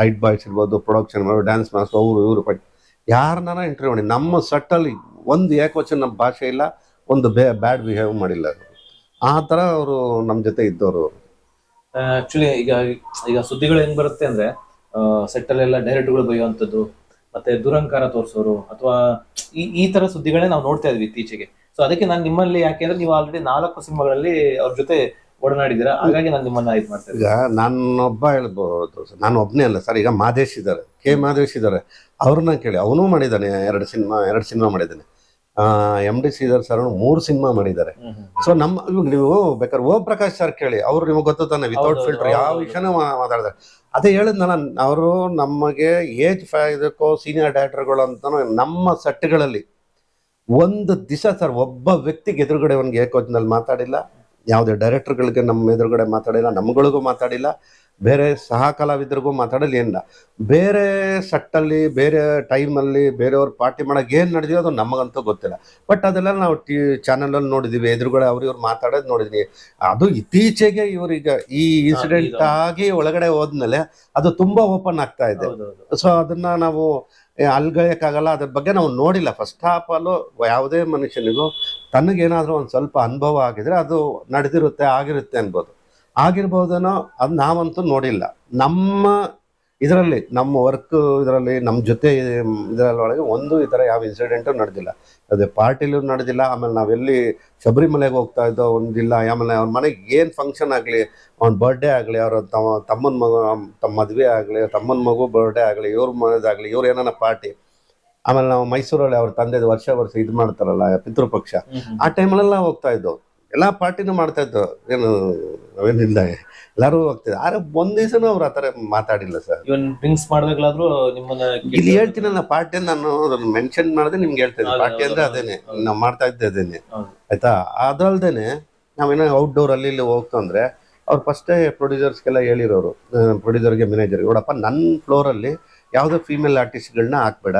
ಲೈಟ್ ಬಾಯ್ಸ್ ಇರ್ಬೋದು ಪ್ರೊಡಕ್ಷನ್ ಮಾಡೋರು ಡ್ಯಾನ್ಸ್ ಮಾಸ್ಟರ್ ಅವರು ಇವರು ಬಟ್ ಯಾರನ್ನ ಇಂಟರ್ವ್ಯೂ ಮಾಡಿ ನಮ್ಮ ಸಟ್ಟಲ್ಲಿ ಒಂದು ಏಕವಚನ ನಮ್ಮ ಭಾಷೆ ಇಲ್ಲ. ಒಂದು ಬೇ ಬ್ಯಾಡ್ ಬಿಹೇವ್ ಮಾಡಿಲ್ಲ. ಆ ಥರ ಅವರು ನಮ್ಮ ಜೊತೆ ಇದ್ದವರು. ಆಕ್ಚುಲಿ ಈಗ ಈಗ ಸುದ್ದಿಗಳು ಹೆಂಗ್ ಬರುತ್ತೆ ಅಂದ್ರೆ ಸೆಟ್ ಅಲ್ಲೆಲ್ಲ ಡೈರೆಕ್ಟ್ಗಳು ಬೈಯುವಂಥದ್ದು ಮತ್ತೆ ದುರಂಕಾರ ತೋರಿಸೋರು ಅಥವಾ ಈ ಈ ತರ ಸುದ್ದಿಗಳೇ ನಾವು ನೋಡ್ತಾ ಇದ್ವಿ ಇತ್ತೀಚೆಗೆ. ಸೊ ಅದಕ್ಕೆ ನಾನು ನಿಮ್ಮಲ್ಲಿ ಯಾಕೆಂದ್ರೆ ನೀವು ಆಲ್ರೆಡಿ ನಾಲ್ಕು ಸಿನಿಮಾಗಳಲ್ಲಿ ಅವ್ರ ಜೊತೆ ಒಡನಾಡಿದ್ದೀರಾ ಹಾಗಾಗಿ ನಾನು ನಿಮ್ಮನ್ನ ಇದು ಮಾಡ್ತೇನೆ ಈಗ ನಾನೊಬ್ಬ ಹೇಳ್ಬೋದು ಸರ್ ನಾನು ಒಬ್ಬನೇ ಅಲ್ಲ ಸರ್ ಈಗ ಮಾದೇಶ್ ಇದ್ದಾರೆ ಕೆ ಮಾದೇಶ್ ಇದ್ದಾರೆ. ಅವ್ರನ್ನ ಕೇಳಿ ಅವನು ಮಾಡಿದ್ದಾನೆ ಎರಡು ಸಿನಿಮಾ ಎರಡು ಸಿನಿಮಾ ಮಾಡಿದ್ದಾನೆ. ಎಂ ಡಿ ಶ್ರೀಧರ್ ಸರ್ ಮೂರು ಸಿನಿಮಾ ಮಾಡಿದ್ದಾರೆ. ಸೊ ನಮ್ಮ ಇವಾಗ ನೀವು ಬೇಕಾದ್ರೆ ಓಂ ಪ್ರಕಾಶ್ ಸರ್ ಕೇಳಿ ಅವ್ರು ನಿಮಗೆ ಗೊತ್ತು ತಾನೆ ವಿತೌಟ್ ಫಿಲ್ಟರ್ ಯಾವ. ವಿಷಯನೂ ಅದೇ ಮಾತಾಡ್ತಾರೆ. ಅದೇ ಹೇಳಿದ್ನಲ್ಲ ಅವರು ನಮಗೆ ಏಜ್ ಇದಕ್ಕೋ ಸೀನಿಯರ್ ಡೈರೆಕ್ಟರ್ಗಳು ಅಂತ ನಮ್ಮ ಸೆಟ್ಗಳಲ್ಲಿ ಒಂದು ದಿವಸ ಸರ್ ಒಬ್ಬ ವ್ಯಕ್ತಿಗೆ ಎದುರುಗಡೆ ಅವನಿಗೆ ಏಕೋಚನಲ್ಲಿ ಮಾತಾಡಿಲ್ಲ. ಯಾವುದೇ ಡೈರೆಕ್ಟರ್ಗಳಿಗೆ ನಮ್ಮ ಎದುರುಗಡೆ ಮಾತಾಡಿಲ್ಲ ನಮ್ಗಳಿಗೂ ಮಾತಾಡಿಲ್ಲ. ಬೇರೆ ಸಹ ಕಲಾವಿದ್ರಿಗೂ ಮಾತಾಡಲಿ ಏನಿಲ್ಲ. ಬೇರೆ ಸಟ್ಟಲ್ಲಿ ಬೇರೆ ಟೈಮಲ್ಲಿ ಬೇರೆಯವ್ರ ಪಾರ್ಟಿ ಮಾಡೋಕೆ ಏನು ನಡೆದಿದೆ ಅದು ನಮಗಂತೂ ಗೊತ್ತಿಲ್ಲ. ಬಟ್ ಅದೆಲ್ಲ ನಾವು ಟಿ ಚಾನಲಲ್ಲಿ ನೋಡಿದ್ದೀವಿ ಎದುರುಗಡೆ ಅವ್ರು ಇವ್ರು ಮಾತಾಡೋದು ನೋಡಿದ್ವಿ ಅದು ಇತ್ತೀಚೆಗೆ ಇವರೀಗ ಈ ಇನ್ಸಿಡೆಂಟ್ ಆಗಿ ಒಳಗಡೆ ಹೋದ್ಮೇಲೆ ಅದು ತುಂಬ ಓಪನ್ ಆಗ್ತಾ ಇದೆ. ಸೊ ಅದನ್ನು ನಾವು ಏ, ಅಲ್ಗಯಕ್ಕಾಗಲ್ಲ ಅದ್ರ ಬಗ್ಗೆ ನಾವು ನೋಡಿಲ್ಲ. ಫಸ್ಟ್ ಆಫ್ ಆಲು ಯಾವುದೇ ಮನುಷ್ಯನಿಗೂ ತನಗೇನಾದರೂ ಒಂದು ಸ್ವಲ್ಪ ಅನುಭವ ಆಗಿದ್ರೆ ಅದು ನಡೆದಿರುತ್ತೆ ಆಗಿರುತ್ತೆ ಅನ್ಬೋದು. ಆಗಿರ್ಬೋದೇನೋ ಅದು ನಾವಂತೂ ನೋಡಿಲ್ಲ. ನಮ್ಮ ಇದರಲ್ಲಿ ನಮ್ಮ ವರ್ಕ್ ಇದರಲ್ಲಿ ನಮ್ಮ ಜೊತೆ ಇದರಲ್ಲಿ ಒಳಗೆ ಒಂದು ಈ ಥರ ಯಾವ ಇನ್ಸಿಡೆಂಟು ನಡೆದಿಲ್ಲ. ಅದೇ ಪಾರ್ಟಿಲೂ ನಡೆದಿಲ್ಲ ಆಮೇಲೆ ನಾವೆಲ್ಲಿ ಶಬರಿಮಲೆಗೆ ಹೋಗ್ತಾ ಇದ್ದೋ ಒಂದಿಲ್ಲ ಆಮೇಲೆ ಅವ್ರ ಮನೆಗೆ ಏನು ಫಂಕ್ಷನ್ ಆಗಲಿ ಅವ್ನ ಬರ್ಡೇ ಆಗಲಿ ಅವ್ರ ತಮ್ಮ ತಮ್ಮನ ಮಗ ತಮ್ಮ ಮದುವೆ ಆಗಲಿ ತಮ್ಮನ ಮಗು ಬರ್ಡೇ ಆಗಲಿ ಇವ್ರ ಮನೆದಾಗಲಿ ಇವ್ರು ಏನಾನ ಪಾರ್ಟಿ ಆಮೇಲೆ ನಾವು ಮೈಸೂರಲ್ಲಿ ಅವ್ರ ತಂದೆದು ವರ್ಷ ವರ್ಷ ಇದು ಮಾಡ್ತಾರಲ್ಲ ಪಿತೃಪಕ್ಷ. ಆ ಟೈಮಲ್ಲೆಲ್ಲ ಹೋಗ್ತಾ ಇದ್ದವು ಎಲ್ಲ ಪಾರ್ಟಿನೂ ಮಾಡ್ತಾ ಇದ್ದು ಏನು ನಾವೇನಿಲ್ಲ ಎಲ್ಲರೂ ಹೋಗ್ತಿದ್ದೆ. ಆದ್ರೆ ಒಂದ್ ದಿವಸನೂ ಅವ್ರು ಆ ಥರ ಮಾತಾಡಿಲ್ಲ ಸರ್. ಇವನ್ ಡ್ರಿಂಕ್ಸ್ ಮಾಡ್ದಾಗ್ಲಾದ್ರೂ ನಿಮ್ಮನ್ನ ಇಲ್ಲಿ ನಾನು ಪಾರ್ಟಿ ನಾನು ಮೆನ್ಷನ್ ಮಾಡಿದೆ ನಿಮ್ಗೆ ಹೇಳ್ತೇನೆ ಪಾರ್ಟಿ ಅಂದ್ರೆ ಅದೇನೆ. ನಾವು ಮಾಡ್ತಾ ಇದ್ದೆ ಅದೇನೆ. ಆಯ್ತಾ? ಅದಲ್ದೇನೆ ನಾವೇನೋ ಔಟ್ಡೋರ್ ಅಲ್ಲಿ ಇಲ್ಲಿ ಹೋಗ್ತಂದ್ರೆ ಅವ್ರು ಫಸ್ಟೇ ಪ್ರೊಡ್ಯೂಸರ್ಸ್ಗೆಲ್ಲ ಹೇಳಿರೋರು ಪ್ರೊಡ್ಯೂಸರ್ಗೆ ಮ್ಯಾನೇಜರ್ ನೋಡಪ್ಪ ನನ್ನ ಫ್ಲೋರಲ್ಲಿ ಯಾವುದೇ ಫೀಮೇಲ್ ಆರ್ಟಿಸ್ಟ್ಗಳನ್ನ ಹಾಕ್ಬೇಡ.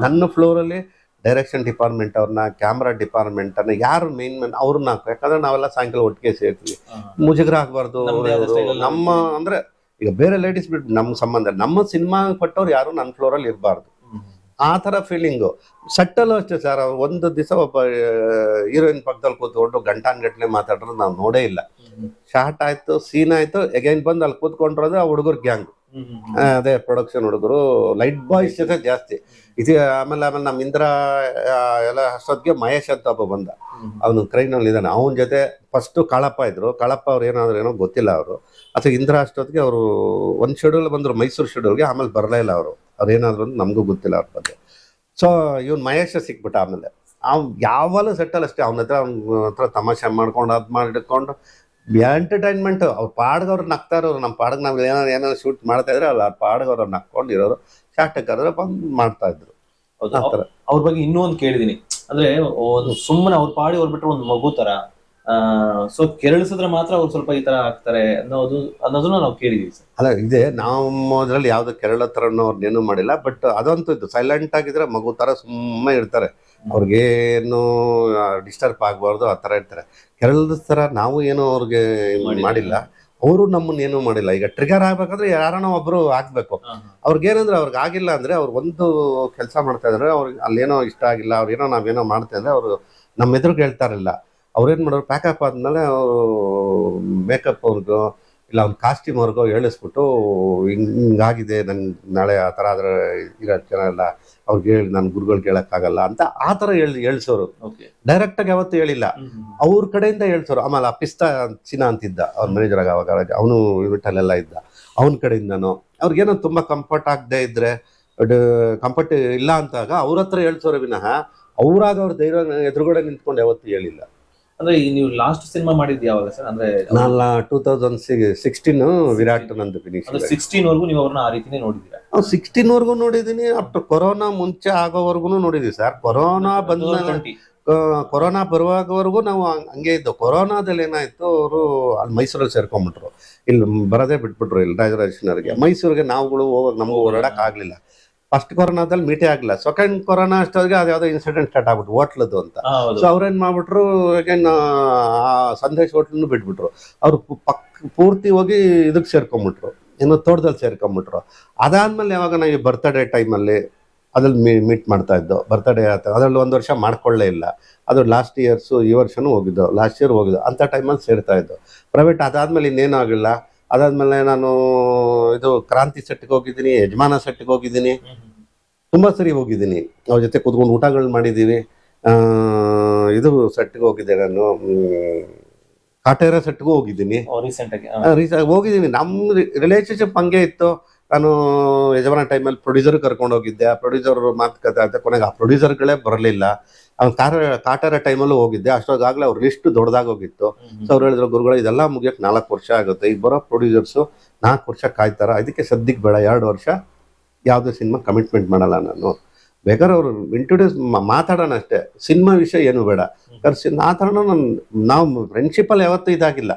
ನನ್ನ ಫ್ಲೋರಲ್ಲಿ ಡೈರೆಕ್ಷನ್ ಡಿಪಾರ್ಟ್ಮೆಂಟ್ ಅವ್ರನ್ನ ಕ್ಯಾಮ್ರಾ ಡಿಪಾರ್ಟ್ಮೆಂಟ್ ಅನ್ನ ಯಾರು ಮೇನ್ ಮೇನ್ ಅವ್ರನ್ನ ಹಾಕು ಯಾಕಂದ್ರೆ ನಾವೆಲ್ಲ ಸಾಯಂಕಾಲ ಒಟ್ಟಿಗೆ ಸೇರ್ತೀವಿ. ಮುಜುಗರ ಆಗ್ಬಾರ್ದು ನಮ್ಮ ಅಂದ್ರೆ ಈಗ ಬೇರೆ ಲೇಡೀಸ್ ಬಿಟ್ಟು ನಮ್ಮ ಸಂಬಂಧ ನಮ್ಮ ಸಿನಿಮಾ ಪಟ್ಟವ್ರು ಯಾರು ನನ್ನ ಫ್ಲೋರಲ್ಲಿ ಇರಬಾರ್ದು. ಆ ಥರ ಫೀಲಿಂಗು ಸಟ್ಟಲ್ಲೂ ಅಷ್ಟೇ ಸರ್ ಒಂದು ದಿವಸ ಒಬ್ಬ ಹೀರೋಯಿನ್ ಪಕ್ಕದಲ್ಲಿ ಕೂತ್ಕೊಂಡು ಗಂಟಾನ್ಗಟ್ಲೆ ಮಾತಾಡೋದು ನಾವು ನೋಡೇ ಇಲ್ಲ. ಶಾರ್ಟ್ ಆಯ್ತು ಸೀನ್ ಆಯ್ತು ಎಗೈನ್ ಬಂದು ಅಲ್ಲಿ ಕೂತ್ಕೊಂಡಿರೋದು ಆ ಹುಡುಗರು ಗ್ಯಾಂಗ್. ಅದೇ ಪ್ರೊಡಕ್ಷನ್ ಹುಡುಗರು ಲೈಟ್ ಬಾಯ್ಸ್ ಜೊತೆ ಜಾಸ್ತಿ. ಇದು ಆಮೇಲೆ ಆಮೇಲೆ ನಮ್ಮ ಇಂದ್ರ ಎಲ್ಲ ಅಷ್ಟೊತ್ತಿಗೆ ಮಹೇಶ್ ಅಂತ ಒಬ್ಬ ಬಂದ. ಅವನು ಕ್ರೈನಲ್ಲಿ ಇದ್ದಾನೆ. ಅವನ ಜೊತೆ ಫಸ್ಟು ಕಾಳಪ್ಪ ಇದ್ರು. ಕಾಳಪ್ಪ ಅವ್ರು ಏನಾದ್ರು ಏನೋ ಗೊತ್ತಿಲ್ಲ ಅವರು. ಅಥವಾ ಇಂದ್ರ ಅಷ್ಟೊತ್ತಿಗೆ ಅವರು ಒಂದು ಶೆಡ್ಯೂಲ್ ಬಂದರು ಮೈಸೂರು ಶೆಡ್ಯೂಲ್ಗೆ ಆಮೇಲೆ ಬರಲೇ ಇಲ್ಲ ಅವರು. ಅವ್ರು ಏನಾದ್ರು ಅಂತ ನಮಗೂ ಗೊತ್ತಿಲ್ಲ ಅವ್ರ ಬಗ್ಗೆ. ಸೊ ಇವ್ನು ಮಹೇಶ ಸಿಕ್ಬಿಟ್ಟ ಆಮೇಲೆ. ಅವ್ನು ಯಾವಾಗಲೂ ಸೆಟ್ಟಲ್ ಅಷ್ಟೇ. ಅವನ ಹತ್ರ ಅವ್ನ ಹತ್ರ ತಮಾಷೆ ಮಾಡ್ಕೊಂಡು ಅದು ಮಾಡಿಕೊಂಡು ಎಂಟರ್ಟೈನ್ಮೆಂಟ್ ಅವ್ರು ಪಾಡ್ಗೆ ಅವ್ರು ನಗ್ತಾ ಇರೋರು ನಮ್ಮ ಪಾಡ್ಗೆ ನಾವು ಏನಾದ್ರು ಏನಾದ್ರು ಶೂಟ್ ಮಾಡ್ತಾ ಇದ್ರೆ ಅಲ್ಲ ಪಾಡ್ಗೆ ಅವ್ರು ನಕ್ಕೊಂಡಿರೋರು ಶಾರ್ಟ್ ಕರೆದ್ರೆ ಬಂದು ಮಾಡ್ತಾ ಇದ್ರು ಅವ್ರ ಬಗ್ಗೆ ಇನ್ನೂ ಒಂದು ಕೇಳಿದೀನಿ. ಅಂದ್ರೆ ಒಂದು ಸುಮ್ಮನೆ ಅವ್ರ ಪಾಡಿ ಅವ್ರು ಬಿಟ್ರೆ ಒಂದು ಮಗು ತರ. ಸೊ ಕೆರಳಿಸಿದ್ರೆ ಮಾತ್ರ ಅವ್ರು ಸ್ವಲ್ಪ ಈ ತರ ಆಗ್ತಾರೆ ಅನ್ನೋದು ಅನ್ನೋದನ್ನ ನಾವು ಕೇಳಿದೀವಿ ಸರ್. ಅಲ್ಲ ಇದೆ. ನಮ್ಮ ಅದ್ರಲ್ಲಿ ಯಾವ್ದು ಕೆರಳ ಥರನೋ ಅವ್ರನ್ನೇನು ಮಾಡಿಲ್ಲ. ಬಟ್ ಅದಂತೂ ಇದು ಸೈಲೆಂಟ್ ಆಗಿದ್ರೆ ಮಗು ತರ ಸುಮ್ಮನೆ ಇರ್ತಾರೆ. ಅವ್ರಿಗೇನು ಡಿಸ್ಟರ್ಬ್ ಆಗಬಾರ್ದು ಆ ಥರ ಇರ್ತಾರೆ. ಕೆಲವು ಥರ ನಾವು ಏನು ಅವ್ರಿಗೆ ಮಾಡಿಲ್ಲ. ಅವರು ನಮ್ಮನ್ನ ಏನೂ ಮಾಡಿಲ್ಲ. ಈಗ ಟ್ರಿಗರ್ ಆಗ್ಬೇಕಂದ್ರೆ ಯಾರನ್ನ ಒಬ್ರು ಆಗ್ಬೇಕು. ಅವ್ರಿಗೇನಂದ್ರೆ ಅವ್ರಿಗೆ ಆಗಿಲ್ಲ ಅಂದ್ರೆ ಅವ್ರು ಒಂದು ಕೆಲಸ ಮಾಡ್ತಾ ಇದ್ರೆ ಅವ್ರಿಗೆ ಅಲ್ಲೇನೋ ಇಷ್ಟ ಆಗಿಲ್ಲ ಅವ್ರೇನೋ ನಾವೇನೋ ಮಾಡ್ತಾ ಇದ್ರೆ ಅವರು ನಮ್ಮ ಎದುರು ಹೇಳ್ತಾರಿಲ್ಲ ಅವ್ರೇನ್ ಮಾಡೋರು ಪ್ಯಾಕಪ್ ಆದ್ಮೇಲೆ ಅವರು ಮೇಕಪ್ ಅವ್ರಿಗೋ ಇಲ್ಲ ಅವ್ನ ಕಾಸ್ಟ್ಯೂಮ್ ಅವ್ರಿಗೋ ಹೇಳಿಸ್ಬಿಟ್ಟು ಹಿಂಗಾಗಿದೆ ನನ್ಗೆ ನಾಳೆ ಆ ಥರ ಆದರೆ ಇರೋ ಚೆನ್ನಾಗಿಲ್ಲ ಅವ್ರಿಗೆ ಹೇಳಿ ನನ್ನ ಗುರುಗಳು ಹೇಳೋಕ್ಕಾಗಲ್ಲ ಅಂತ ಆ ಥರ ಹೇಳಿ ಹೇಳ್ಸೋರು. ಡೈರೆಕ್ಟಾಗಿ ಯಾವತ್ತೂ ಹೇಳಿಲ್ಲ. ಅವ್ರ ಕಡೆಯಿಂದ ಹೇಳ್ಸೋರು. ಆಮೇಲೆ ಆ ಪಿಸ್ತಾ ಚಿನ್ನ ಅಂತಿದ್ದ ಅವ್ರ ಮ್ಯಾನೇಜರ್ ಆಗ ಅವಾಗ ಅವನು ಇವಿಟಲ್ಲೆಲ್ಲ ಇದ್ದ. ಅವನ ಕಡೆಯಿಂದನೂ ಅವ್ರಿಗೇನೋ ತುಂಬ ಕಂಫರ್ಟ್ ಆಗದೆ ಇದ್ದರೆ ಕಂಫರ್ಟ್ ಇಲ್ಲ ಅಂತಾಗ ಅವ್ರ ಹತ್ರ ಹೇಳ್ಸೋರು ವಿನಃ ಅವ್ರಾಗ ಅವ್ರ ಧೈರ್ಯ ಎದುರುಗಡೆ ನಿಂತ್ಕೊಂಡು ಯಾವತ್ತೂ ಹೇಳಿಲ್ಲ. ಅಂದ್ರೆ ಈ ನೀವು ಲಾಸ್ಟ್ ಸಿನಿಮಾ ಮಾಡಿದ್ ಯಾವಾಗ ಸರ್? ಅಂದ್ರೆ ನಾನು ಟೂ ತೌಸಂಡ್ ಸಿಕ್ಸ್ಟೀನ್ ವಿರಾಟ್ ನಂದು ಫಿನಿಶ್ ಸಿಕ್ಸ್ಟೀನ್ ವರ್ಗು ನೀವು ಅವ್ರನ್ನ ಆ ರೀತಿನೇ ನೋಡಿದ್ದೀರಾ? ಸಿಕ್ಸ್ಟೀನ್ ವರ್ಗು ನೋಡಿದೀನಿ ಅಪ್ಟರ್ ಕೊರೋನಾ ಮುಂಚೆ ಆಗೋವರೆಗೂ ನೋಡಿದೀವಿ ಸರ್. ಕೊರೋನಾ ಬಂದ 2020. ಕೊ- ಕೊರೋನಾ ಬರುವಾಗವರೆಗೂ ನಾವು ಹಂಗ್- ಹಂಗೆ ಇದ್ದು. ಕೊರೋನಾದಲ್ಲಿ ಏನಾಯ್ತು ಅವರು ಅಲ್ಲಿ ಮೈಸೂರಲ್ಲಿ ಸೇರ್ಕೊಂಡ್ಬಿಟ್ರು ಇಲ್ಲಿ ಬರದೇ ಬಿಟ್ಬಿಟ್ರು ಇಲ್ಲಿ ರಾಜರಾಜೇಶ್ವರಿಗೆ ಮೈಸೂರಿಗೆ ನಾವುಗಳು ಹೋಗೋಕೆ ನಮಗೂ ಓಡಾಡೋಕ್ಕಾಗಲಿಲ್ಲ ಆಗ್ಲಿಲ್ಲ. ಫಸ್ಟ್ ಕೊರೋನಾದಲ್ಲಿ ಮೀಟೇ ಆಗಲ್ಲ ಸೆಕೆಂಡ್ ಕೊರೋನಾ ಅಷ್ಟೊತ್ತಿಗೆ ಅದು ಯಾವುದೋ ಇನ್ಸಿಡೆಂಟ್ ಸ್ಟಾರ್ಟ್ ಆಗ್ಬಿಟ್ಟು ಹೋಟ್ಲದ್ದು ಅಂತ. ಸೊ ಅವ್ರೇನ್ ಮಾಡ್ಬಿಟ್ರು ಅಗೇನ್ ಸಂದೇಶ್ ಹೋಟ್ಲನ್ನು ಬಿಟ್ಬಿಟ್ರು. ಅವ್ರು ಪಕ್ ಪೂರ್ತಿ ಹೋಗಿ ಇದಕ್ಕೆ ಸೇರ್ಕೊಂಬಿಟ್ರು. ಏನೋ ತೋಟದಲ್ಲಿ ಸೇರ್ಕೊಂಬಿಟ್ರು. ಅದಾದ್ಮೇಲೆ ಯಾವಾಗ ನಾವು ಬರ್ತ್ಡೇ ಟೈಮಲ್ಲಿ ಅದ್ರಲ್ಲಿ ಮೀ ಮೀಟ್ ಮಾಡ್ತಾ ಇದ್ದೋ ಬರ್ತ್ಡೇ ಆತ ಅದ್ರಲ್ಲಿ ಒಂದು ವರ್ಷ ಮಾಡ್ಕೊಳ್ಳೇ ಇಲ್ಲ. ಅದು ಲಾಸ್ಟ್ ಇಯರ್ಸು ಈ ವರ್ಷನೂ ಹೋಗಿದ್ದೋ ಲಾಸ್ಟ್ ಇಯರ್ ಹೋಗಿದ್ದು ಅಂಥ ಟೈಮಲ್ಲಿ ಸೇರ್ತಾ ಇದ್ದೋ. ಪ್ರೈವೇಟ್ ಅದಾದ್ಮೇಲೆ ಇನ್ನೇನು ಆಗಿಲ್ಲ. ಅದಾದ್ಮೇಲೆ ನಾನು ಇದು ಕ್ರಾಂತಿ ಸೆಟ್ಗೆ ಹೋಗಿದ್ದೀನಿ ಯಜಮಾನ ಸೆಟ್ಗೆ ಹೋಗಿದ್ದೀನಿ. ತುಂಬಾ ಸರಿ ಹೋಗಿದ್ದೀನಿ. ಅವ್ರ ಜೊತೆ ಕುತ್ಕೊಂಡು ಊಟಗಳು ಮಾಡಿದ್ದೀವಿ. ಆ, ಇದು ಸೆಟ್ಗೆ ಹೋಗಿದ್ದೆ ನಾನು. ಕಾಟೇರ ಸೆಟ್ಗೂ ಹೋಗಿದ್ದೀನಿ. ಹೋಗಿದ್ದೀನಿ. ನಮ್ಮ ರಿಲೇಶನ್ಶಿಪ್ ಹಂಗೆ ಇತ್ತು. ನಾನು ಯಜಮಾನ ಟೈಮಲ್ಲಿ ಪ್ರೊಡ್ಯೂಸರ್ ಕರ್ಕೊಂಡು ಹೋಗಿದ್ದೆ. ಆ ಪ್ರೊಡ್ಯೂಸರ್ ಮಾತುಕತೆ ಅಂತ ಕೊನೆಗೆ ಆ ಪ್ರೊಡ್ಯೂಸರ್ಗಳೇ ಬರಲಿಲ್ಲ. ಅವ್ನು ಕಾರ ತಾಟರ ಟೈಮಲ್ಲೂ ಹೋಗಿದ್ದೆ. ಅಷ್ಟೊತ್ತಾಗಲೇ ಅವ್ರ ಲಿಸ್ಟ್ ದೊಡ್ಡದಾಗಿ ಹೋಗಿತ್ತು. ಸೊ ಅವ್ರು ಹೇಳಿದ್ರು ಗುರುಗಳು ಇದೆಲ್ಲ ಮುಗಿಯೋಕೆ ನಾಲ್ಕು ವರ್ಷ ಆಗುತ್ತೆ. ಈಗ ಬರೋ ಪ್ರೊಡ್ಯೂಸರ್ಸು ನಾಲ್ಕು ವರ್ಷ ಕಾಯ್ತಾರ. ಅದಕ್ಕೆ ಸದ್ಯಕ್ಕೆ ಬೇಡ. ಎರಡು ವರ್ಷ ಯಾವುದೇ ಸಿನಿಮಾ ಕಮಿಟ್ಮೆಂಟ್ ಮಾಡಲ್ಲ ನಾನು. ಬೇಕಾದ್ರೆ ಅವರು ಇಂಟ್ರೊಡ್ಯೂಸ್ ಮಾತಾಡೋಣ ಅಷ್ಟೇ. ಸಿನಿಮಾ ವಿಷಯ ಏನು ಬೇಡ. ಆ ಥರನೂ ನಾನು ನಾವು ಫ್ರೆಂಡ್ಶಿಪ್ಪಲ್ಲಿ ಯಾವತ್ತೂ ಇದಾಗಿಲ್ಲ.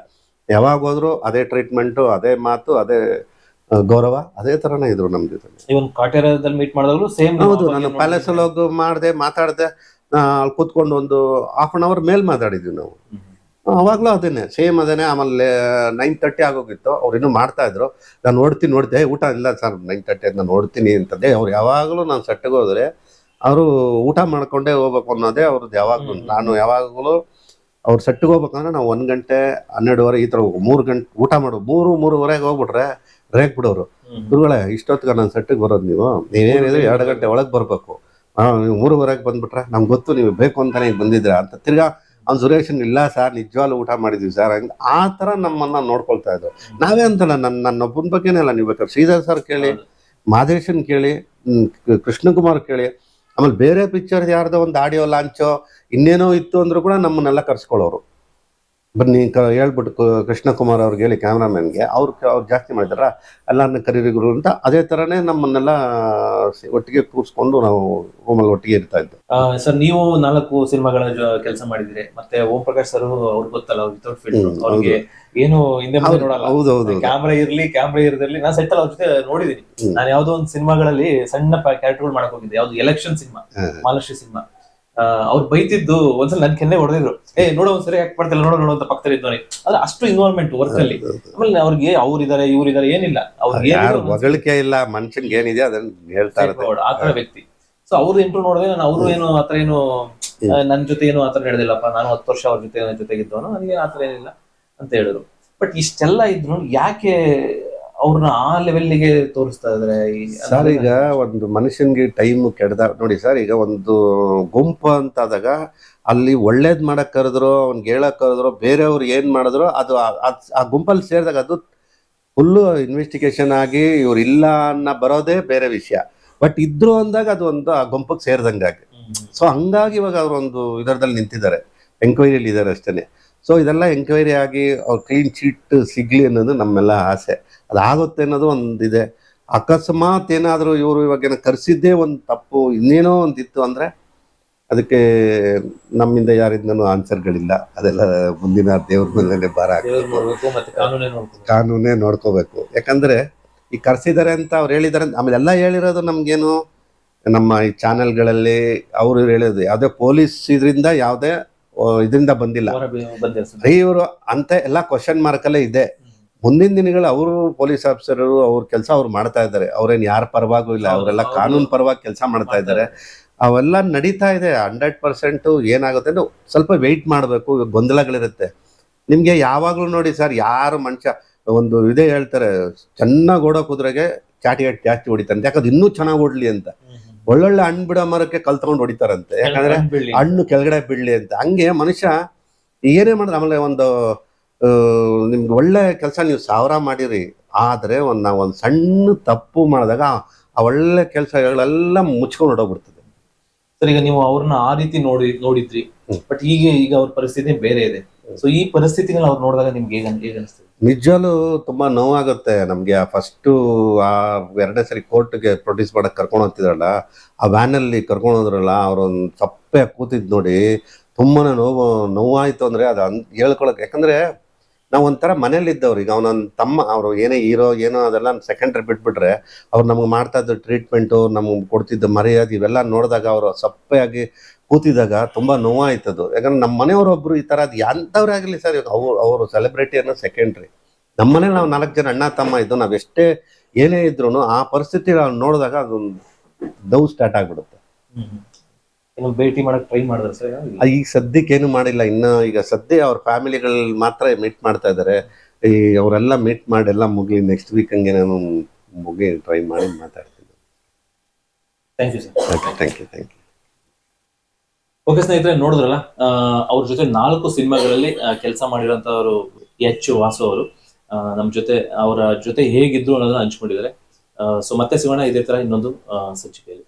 ಯಾವಾಗ ಹೋದರೂ ಅದೇ ಟ್ರೀಟ್ಮೆಂಟು ಅದೇ ಮಾತು ಅದೇ ಗೌರವ ಅದೇ ತರನೇ ಇದ್ರು ನಮ್ಮ ಜೊತೆ ಇವನ್ ಕಾಟೇರದಲ್ಲಿ ಮೀಟ್ ಮಾಡಿದಾಗಲೂ ಸೇಮ್ ಹೌದು ನಾನು ಪ್ಯಾಲೇಸಲ್ಲಿ ಹೋಗಿ ಮಾಡಿದೆ ಮಾತಾಡಿದೆ ಅಲ್ಲಿ ಕೂತ್ಕೊಂಡು ಒಂದು ಹಾಫ್ ಅನ್ ಅವರ್ ಮೇಲ್ ಮಾತಾಡಿದ್ವಿ ನಾವು. ಅವಾಗ್ಲೂ ಅದೇನೆ ಸೇಮ್ ಅದೇನೆ ಆಮೇಲೆ ನೈನ್ ತರ್ಟಿ ಆಗೋಗಿತ್ತು ಅವ್ರು ಇನ್ನೂ ಮಾಡ್ತಾ ಇದ್ರು. ನಾನು ನೋಡ್ತೀನಿ ನೋಡ್ದೆ "ಏ, ಊಟ ಇಲ್ಲ ಸರ್ ನೈನ್ ತರ್ಟಿ ನಾನು ನೋಡ್ತೀನಿ ಅಂತಂದೆ. ಅವ್ರು ಯಾವಾಗಲೂ ನಾನು ಸೆಟ್ಟಿಗೆ ಹೋದ್ರೆ ಅವರು ಊಟ ಮಾಡ್ಕೊಂಡೇ ಹೋಗ್ಬೇಕು ಅನ್ನೋದೇ ಅವ್ರದ್ದು ಯಾವಾಗ್ಲೂ ನಾನು ಯಾವಾಗಲೂ ಅವ್ರು ಸೆಟ್ಟಿಗೆ ಹೋಗ್ಬೇಕಂದ್ರೆ ನಾವು ಒಂದ್ ಗಂಟೆ ಹನ್ನೆರಡುವರೆ ಈ ತರ ಮೂರು ಗಂಟೆ ಊಟ ಮಾಡು ಮೂರು ಮೂರುವರೆಗೆ ಹೋಗ್ಬಿಟ್ರೆ ರೇಕ್ ಬಿಡೋರು ಗುರುಗಳೇ ಇಷ್ಟೊತ್ತಿಗೆ ನನ್ನ ಸೆಟ್ಟಿಗೆ ಬರೋದು ನೀವು. ನೀವೇನಿದ್ರೆ ಎರಡು ಗಂಟೆ ಒಳಗೆ ಬರಬೇಕು. ನೀವು ಮೂರುವರೆಗೆ ಬಂದ್ಬಿಟ್ರೆ ನಮ್ಗೆ ಗೊತ್ತು ನೀವು ಬೇಕು ಅಂತಾನೆ ಬಂದಿದ್ದೀರಾ ಅಂತ. ತಿರ್ಗಾ ಅವ್ನು ಸುರೇಶನ್ ಇಲ್ಲ ಸರ್ ನಿಜವಾಗ್ಲೂ ಊಟ ಮಾಡಿದ್ವಿ ಸರ್ ಹಂಗೆ ಆ ಥರ ನಮ್ಮನ್ನು ನೋಡ್ಕೊಳ್ತಾ ಇದ್ರು. ನಾವೇ ಅಂತಲ್ಲ ನನ್ನ ನನ್ನೊಬ್ಬನ ಬಗ್ಗೆನೇ ಅಲ್ಲ ನೀವು ಬೇಕಾದ್ರೆ. ಶ್ರೀಧರ್ ಸರ್ ಕೇಳಿ ಮಾದೇಶನ್ ಕೇಳಿ ಕೃಷ್ಣಕುಮಾರ್ ಕೇಳಿ ಆಮೇಲೆ ಬೇರೆ ಪಿಕ್ಚರ್ ಯಾರ್ದೋ ಒಂದು ಆಡಿಯೋ ಲಾಂಚೋ ಇನ್ನೇನೋ ಇತ್ತು ಅಂದರೂ ಕೂಡ ನಮ್ಮನ್ನೆಲ್ಲ ಕರ್ಸ್ಕೊಳ್ಳೋರು ಬನ್ನಿ ಕ ಹೇಳ್ಬಿಟ್ಟು ಕೃಷ್ಣಕುಮಾರ್ ಅವ್ರಿಗೆ ಹೇಳಿ ಕ್ಯಾಮ್ರಾಮನ್ಗೆ ಅವ್ರು ಅವ್ರು ಜಾಸ್ತಿ ಮಾಡಿದಾರ? ಎಲ್ಲರನ್ನ ಕರೀರಿ ಗುರು ಅಂತ ಅದೇ ತರನೇ ನಮ್ಮನ್ನೆಲ್ಲ ಒಟ್ಟಿಗೆ ಕೂರಿಸ್ಕೊಂಡು ನಾವು ರೂಮಲ್ಲಿ ಒಟ್ಟಿಗೆ ಇರ್ತಾ ಇದ್ದೆ. ಸರ್ ನೀವು ನಾಲ್ಕು ಸಿನಿಮಾಗಳ ಕೆಲಸ ಮಾಡಿದ್ರೆ ಮತ್ತೆ ಓಂ ಪ್ರಕಾಶ್ ಸರ್ ಅವ್ರಿಗೆ ಗೊತ್ತಲ್ಲ ವಿತೌಟ್ ಫಿಲ್ಮ್ ಅವ್ರಿಗೆ ಏನು ಹಿಂದೆ ನೋಡಲ್ಲ. ಹೌದು ಹೌದು ಕ್ಯಾಮ್ರಾ ಇರ್ಲಿ ಕ್ಯಾಮ್ರಾ ಇರದಿರ್ಲಿ ನಾನು ಸೆಟ್ ಅವ್ರ ಜೊತೆ ನೋಡಿದೀನಿ. ನಾನು ಯಾವ್ದೋ ಒಂದು ಸಿನಿಮಾಗಳಲ್ಲಿ ಸಣ್ಣ ಕ್ಯಾರೆಕ್ಟರ್ಗಳು ಮಾಡಕ್ ಹೋಗಿದ್ದೆ ಯಾವ್ದು election cinema Malashri Mahalakshmi cinema. ಅವ್ರು ಬೈತಿದ್ದು ಒಂದ್ಸಲ ನನ್ ಕೆನ್ನೆ ಹೊಡೆದಿದ್ರು. ಏ ನೋಡೋ ಒಂದ್ಸರಿ ಯಾಕೆ ಮಾಡ್ತಿಲ್ಲ? ನೋಡೋ ನೋಡೋ ಅಂತ ಪಕ್ಕದಲ್ಲಿ ಇದ್ದವನಿ. ಅಂದ್ರೆ ಅಷ್ಟು ಇನ್ವಾಲ್ವ್ಮೆಂಟ್ ವರ್ಕ್ ಅಲ್ಲಿ. ಆಮೇಲೆ ಅವ್ರಿಗೆ ಅವ್ರಿದ್ದಾರೆ ಇವ್ರಿದ್ದಾರೆ ಏನಿಲ್ಲ. ಅವ್ರಿಗೆ ಹೊಗಳಿಕೆ ಇಲ್ಲ ಮನುಷ್ಯನ್ಗೆ ಏನಿದೆ ಅದನ್ನ ಹೇಳ್ತಾ ಆತರ ಆ ತರ ವ್ಯಕ್ತಿ. ಸೊ ಅವ್ರು ಇಂಟ್ರೂ ನೋಡಿದ್ರೆ ನಾನು ಅವರು ಏನು ಆತರ ಏನು ನನ್ನ ನನ್ ಜೊತೆ ಏನು ಆತರ ನಡೆದಿಲ್ಲಪ್ಪ ನಾನು ಹತ್ತು ವರ್ಷ ಅವ್ರ ಜೊತೆ ಜೊತೆಗಿದ್ದವನು ನನಗೆ ಆತರ ಏನಿಲ್ಲ ಅಂತ ಹೇಳಿದ್ರು. ಬಟ್ ಇಷ್ಟೆಲ್ಲ ಇದ್ರು ಯಾಕೆ ಅವ್ರನ್ನ ಆ ಲೆವೆಲ್ಗೆ ತೋರಿಸ್ತಾ ಇದ್ರೆ ಸರ್ ಈಗ ಒಂದು ಮನುಷ್ಯನ್ಗೆ ಟೈಮ್ ಕೆಡ್ದ ನೋಡಿ ಸರ್ ಈಗ ಒಂದು ಗುಂಪು ಅಂತಾದಾಗ ಅಲ್ಲಿ ಒಳ್ಳೇದ್ ಮಾಡಕ್ ಕರೆದ್ರು ಅವ್ನ್ಗೆ ಹೇಳಕ್ ಕರೆದ್ರು ಬೇರೆಯವ್ರು ಏನ್ ಮಾಡಿದ್ರು ಅದು ಆ- ಗುಂಪಲ್ಲಿ ಸೇರಿದಾಗ ಅದು ಫುಲ್ಲು ಇನ್ವೆಸ್ಟಿಗೇಷನ್ ಆಗಿ ಇವ್ರು ಇಲ್ಲ ಅನ್ನೋ ಬರೋದೇ ಬೇರೆ ವಿಷಯ. ಬಟ್ ಇದ್ರು ಅಂದಾಗ ಅದು ಒಂದು ಆ ಗುಂಪಕ್ಕೆ ಸೇರಿದಂಗಾಗಿ. ಸೊ ಹಂಗಾಗಿ ಇವಾಗ ಅವರು ಒಂದು ಇದರದಲ್ಲಿ ನಿಂತಿದ್ದಾರೆ. ಎಂಕ್ವೈರಿಯಲ್ಲಿ ಇದ್ದಾರೆ ಅಷ್ಟೇ ಸೊ ಇದೆಲ್ಲ ಎಂಕ್ವೈರಿ ಆಗಿ ಅವ್ರು ಕ್ಲೀನ್ ಚೀಟ್ ಸಿಗ್ಲಿ ಅನ್ನೋದು ನಮ್ಮೆಲ್ಲ ಆಸೆ. ಅದಾಗುತ್ತೆ ಅನ್ನೋದು ಒಂದಿದೆ. ಅಕಸ್ಮಾತ್ ಏನಾದರೂ ಇವರು ಇವಾಗ ಏನೋ ಕರೆಸಿದ್ದೇ ಒಂದು ತಪ್ಪು ಇನ್ನೇನೋ ಒಂದಿತ್ತು ಅಂದ್ರೆ ಅದಕ್ಕೆ ನಮ್ಮಿಂದ ಯಾರಿಂದನೂ ಆನ್ಸರ್ಗಳಿಲ್ಲ ಅದೆಲ್ಲ ಮುಂದಿನ ದೇವ್ರ ಮೇಲೆ ಭಾರ ಕಾನೂನೇ ನೋಡ್ಕೋಬೇಕು. ಯಾಕಂದ್ರೆ ಈ ಕರೆಸಿದ್ದಾರೆ ಅಂತ ಅವ್ರು ಹೇಳಿದ್ದಾರೆ ಅಂತ ಆಮೇಲೆ ಎಲ್ಲ ಹೇಳಿರೋದು ನಮಗೇನು ನಮ್ಮ ಈ ಚಾನೆಲ್ಗಳಲ್ಲಿ ಅವರು ಹೇಳೋದು ಯಾವುದೇ ಪೊಲೀಸ್ ಇದರಿಂದ ಯಾವುದೇ ಇದರಿಂದ ಬಂದಿಲ್ಲ. ಇವರು ಅಂತ ಎಲ್ಲ ಕ್ವಶನ್ ಮಾರ್ಕಲ್ಲೇ ಇದೆ. ಮುಂದಿನ ದಿನಗಳು ಅವರು ಪೊಲೀಸ್ ಆಫೀಸರ್ ಅವ್ರ ಕೆಲಸ ಅವ್ರು ಮಾಡ್ತಾ ಇದ್ದಾರೆ. ಅವ್ರೇನು ಯಾರ ಪರವಾಗೂ ಇಲ್ಲ ಅವರೆಲ್ಲ ಕಾನೂನು ಪರವಾಗಿ ಕೆಲಸ ಮಾಡ್ತಾ ಇದ್ದಾರೆ. ಅವೆಲ್ಲ ನಡೀತಾ ಇದೆ. ಹಂಡ್ರೆಡ್ ಪರ್ಸೆಂಟ್ ಏನಾಗುತ್ತೆ ಅಂದ್ರೆ ಸ್ವಲ್ಪ ವೆಯ್ಟ್ ಮಾಡಬೇಕು ಗೊಂದಲಗಳಿರುತ್ತೆ. ನಿಮ್ಗೆ ಯಾವಾಗ್ಲೂ ನೋಡಿ ಸರ್ ಯಾರು ಮನುಷ್ಯ ಒಂದು ಇದೇ ಹೇಳ್ತಾರೆ ಚೆನ್ನಾಗಿ ಓಡೋ ಕುದುರೆಗೆ ಚಾಟಿ ಜಾಸ್ತಿ ಹೊಡಿತಾರಂತೆ. ಯಾಕಂದ್ರೆ ಇನ್ನೂ ಚೆನ್ನಾಗಿ ಓಡ್ಲಿ ಅಂತ. ಒಳ್ಳೊಳ್ಳೆ ಹಣ್ಣು ಬಿಡೋ ಮರಕ್ಕೆ ಕಲ್ ತಗೊಂಡು ಹೊಡಿತಾರಂತೆ. ಯಾಕಂದ್ರೆ ಹಣ್ಣು ಕೆಳಗಡೆ ಬಿಡ್ಲಿ ಅಂತ. ಹಂಗೆ ಮನುಷ್ಯ ಏನೇ ಮಾಡಿದ್ರೆ ಆಮೇಲೆ ಒಂದು ನಿಮ್ಗೆ ಒಳ್ಳೆ ಕೆಲಸ ನೀವು ಸಾವಿರ ಮಾಡಿರಿ ಆದರೆ ಒಂದು ನಾವು ಒಂದು ಸಣ್ಣ ತಪ್ಪು ಮಾಡಿದಾಗ ಆ ಒಳ್ಳೆ ಕೆಲಸಗಳೆಲ್ಲ ಮುಚ್ಕೊಂಡು ಹೊಡೋಗ್ಬಿಡ್ತದೆ ಸರ್ ಈಗ ನೀವು ಅವ್ರನ್ನ ಆ ರೀತಿ ನೋಡಿ ನೋಡಿದ್ರಿ ಬಟ್ ಈಗ ಈಗ ಅವ್ರ ಪರಿಸ್ಥಿತಿ ಬೇರೆ ಇದೆ. ಸೊ ಈ ಪರಿಸ್ಥಿತಿಗಳನ್ನ ಅವ್ರು ನೋಡಿದಾಗ ನಿಮ್ಗೆ ಹೇಗೆ ಹೇಗೆ ಅನಿಸ್ತದೆ? ನಿಜವಾಗ್ಲೂ ತುಂಬಾ ನೋವಾಗುತ್ತೆ. ನಮ್ಗೆ ಆ ಫಸ್ಟು ಆ ಎರಡನೇ ಸರಿ ಕೋರ್ಟ್ಗೆ ಪ್ರೊಡ್ಯೂಸ್ ಮಾಡಕ್ಕೆ ಕರ್ಕೊಂಡು ಹೋಗ್ತಿದ್ರಲ್ಲ ಆ ವ್ಯಾನಲ್ಲಿ ಕರ್ಕೊಂಡು ಹೋದ್ರಲ್ಲ ಅವ್ರೊಂದು ಸಪ್ಪೆ ಕೂತಿದ್ ನೋಡಿ ತುಂಬಾ ನೋವು ನೋವಾಯಿತು ಅಂದ್ರೆ ಅದು ಅನ್ ಹೇಳ್ಕೊಳಕ್ಕೆ ಯಾಕಂದ್ರೆ ನಾವು ಒಂಥರ ಮನೇಲಿದ್ದವ್ರು ಈಗ ಅವನ ತಮ್ಮ, ಅವರು ಏನೇ ಹೀರೋ, ಏನೋ ಅದೆಲ್ಲ ಸೆಕೆಂಡ್ರಿ ಬಿಟ್ಬಿಟ್ರೆ ಅವ್ರು ನಮ್ಗೆ ಮಾಡ್ತಾ ಇದ್ದ ಟ್ರೀಟ್ಮೆಂಟು ನಮ್ಗೆ ಕೊಡ್ತಿದ್ದ ಮರ್ಯಾದೆ ಇವೆಲ್ಲ ನೋಡಿದಾಗ ಅವರು ಸಪ್ಪೆಯಾಗಿ ಕೂತಿದಾಗ ತುಂಬ ನೋವಾಯ್ತದು. ಯಾಕಂದ್ರೆ ನಮ್ಮ ಮನೆಯವರೊಬ್ಬರು ಈ ಥರ ಅದು ಎಂಥವ್ರೇ ಆಗಲಿ ಸರ್ ಅವ್ರು, ಅವರು ಸೆಲೆಬ್ರಿಟಿ ಅನ್ನೋ ಸೆಕೆಂಡ್ರಿ ನಮ್ಮ ಮನೇಲಿ ನಾವು ನಾಲ್ಕು ಜನ ಅಣ್ಣ, ತಮ್ಮ ಇದ್ದು ನಾವು ಎಷ್ಟೇ ಏನೇ ಇದ್ರು ಆ ಪರಿಸ್ಥಿತಿ ನಾವು ನೋಡಿದಾಗ ಅದೊಂದು ದೌ ಸ್ಟಾರ್ಟ್ ಆಗ್ಬಿಡುತ್ತೆ. ನೀವು ಭೇಟಿ ಮಾಡಕ್ ಟ್ರೈ ಮಾಡಿದ್ರೆ ಸರ್ ಈಗ ಸದ್ಯಕ್ಕೆ ಏನು ಮಾಡಿಲ್ಲ. ಇನ್ನ ಈಗ ಸದ್ಯ ಅವ್ರ ಫ್ಯಾಮಿಲಿಗಳ ಮಾತ್ರ ಮೀಟ್ ಮಾಡ್ತಾ ಇದ್ದಾರೆ ಈ ಅವರೆಲ್ಲ ಮೀಟ್ ಮಾಡಿ ಎಲ್ಲ ಮುಗಿ ನೆಕ್ಸ್ಟ್ ವೀಕ್ ಹಂಗೆ ನಾನು ಮುಗಿ ಟ್ರೈ ಮಾಡಿ ಮಾತಾಡ್ತೀನಿ. Thank you sir thank you thank you okay ಸ್ನೇಹಿತರೆ ನೋಡಿದ್ರಲ್ಲ ಅವ್ರ ಜೊತೆ ನಾಲ್ಕು ಸಿನಿಮಾಗಳಲ್ಲಿ ಕೆಲಸ ಮಾಡಿರೋಂಥವ್ರು ಎಚ್ ವಾಸು ಅವರು. ನಮ್ಮ ನಮ್ ಜೊತೆ ಅವರ ಜೊತೆ ಹೇಗಿದ್ರು ಅನ್ನೋದನ್ನ ಹಂಚ್ಕೊಂಡಿದ್ದಾರೆ. ಸೊ ಮತ್ತೆ ಸಿಗೋಣ ಇದೇ ತರ ಇನ್ನೊಂದು ಸಂಚಿಕೆಯಲ್ಲಿ.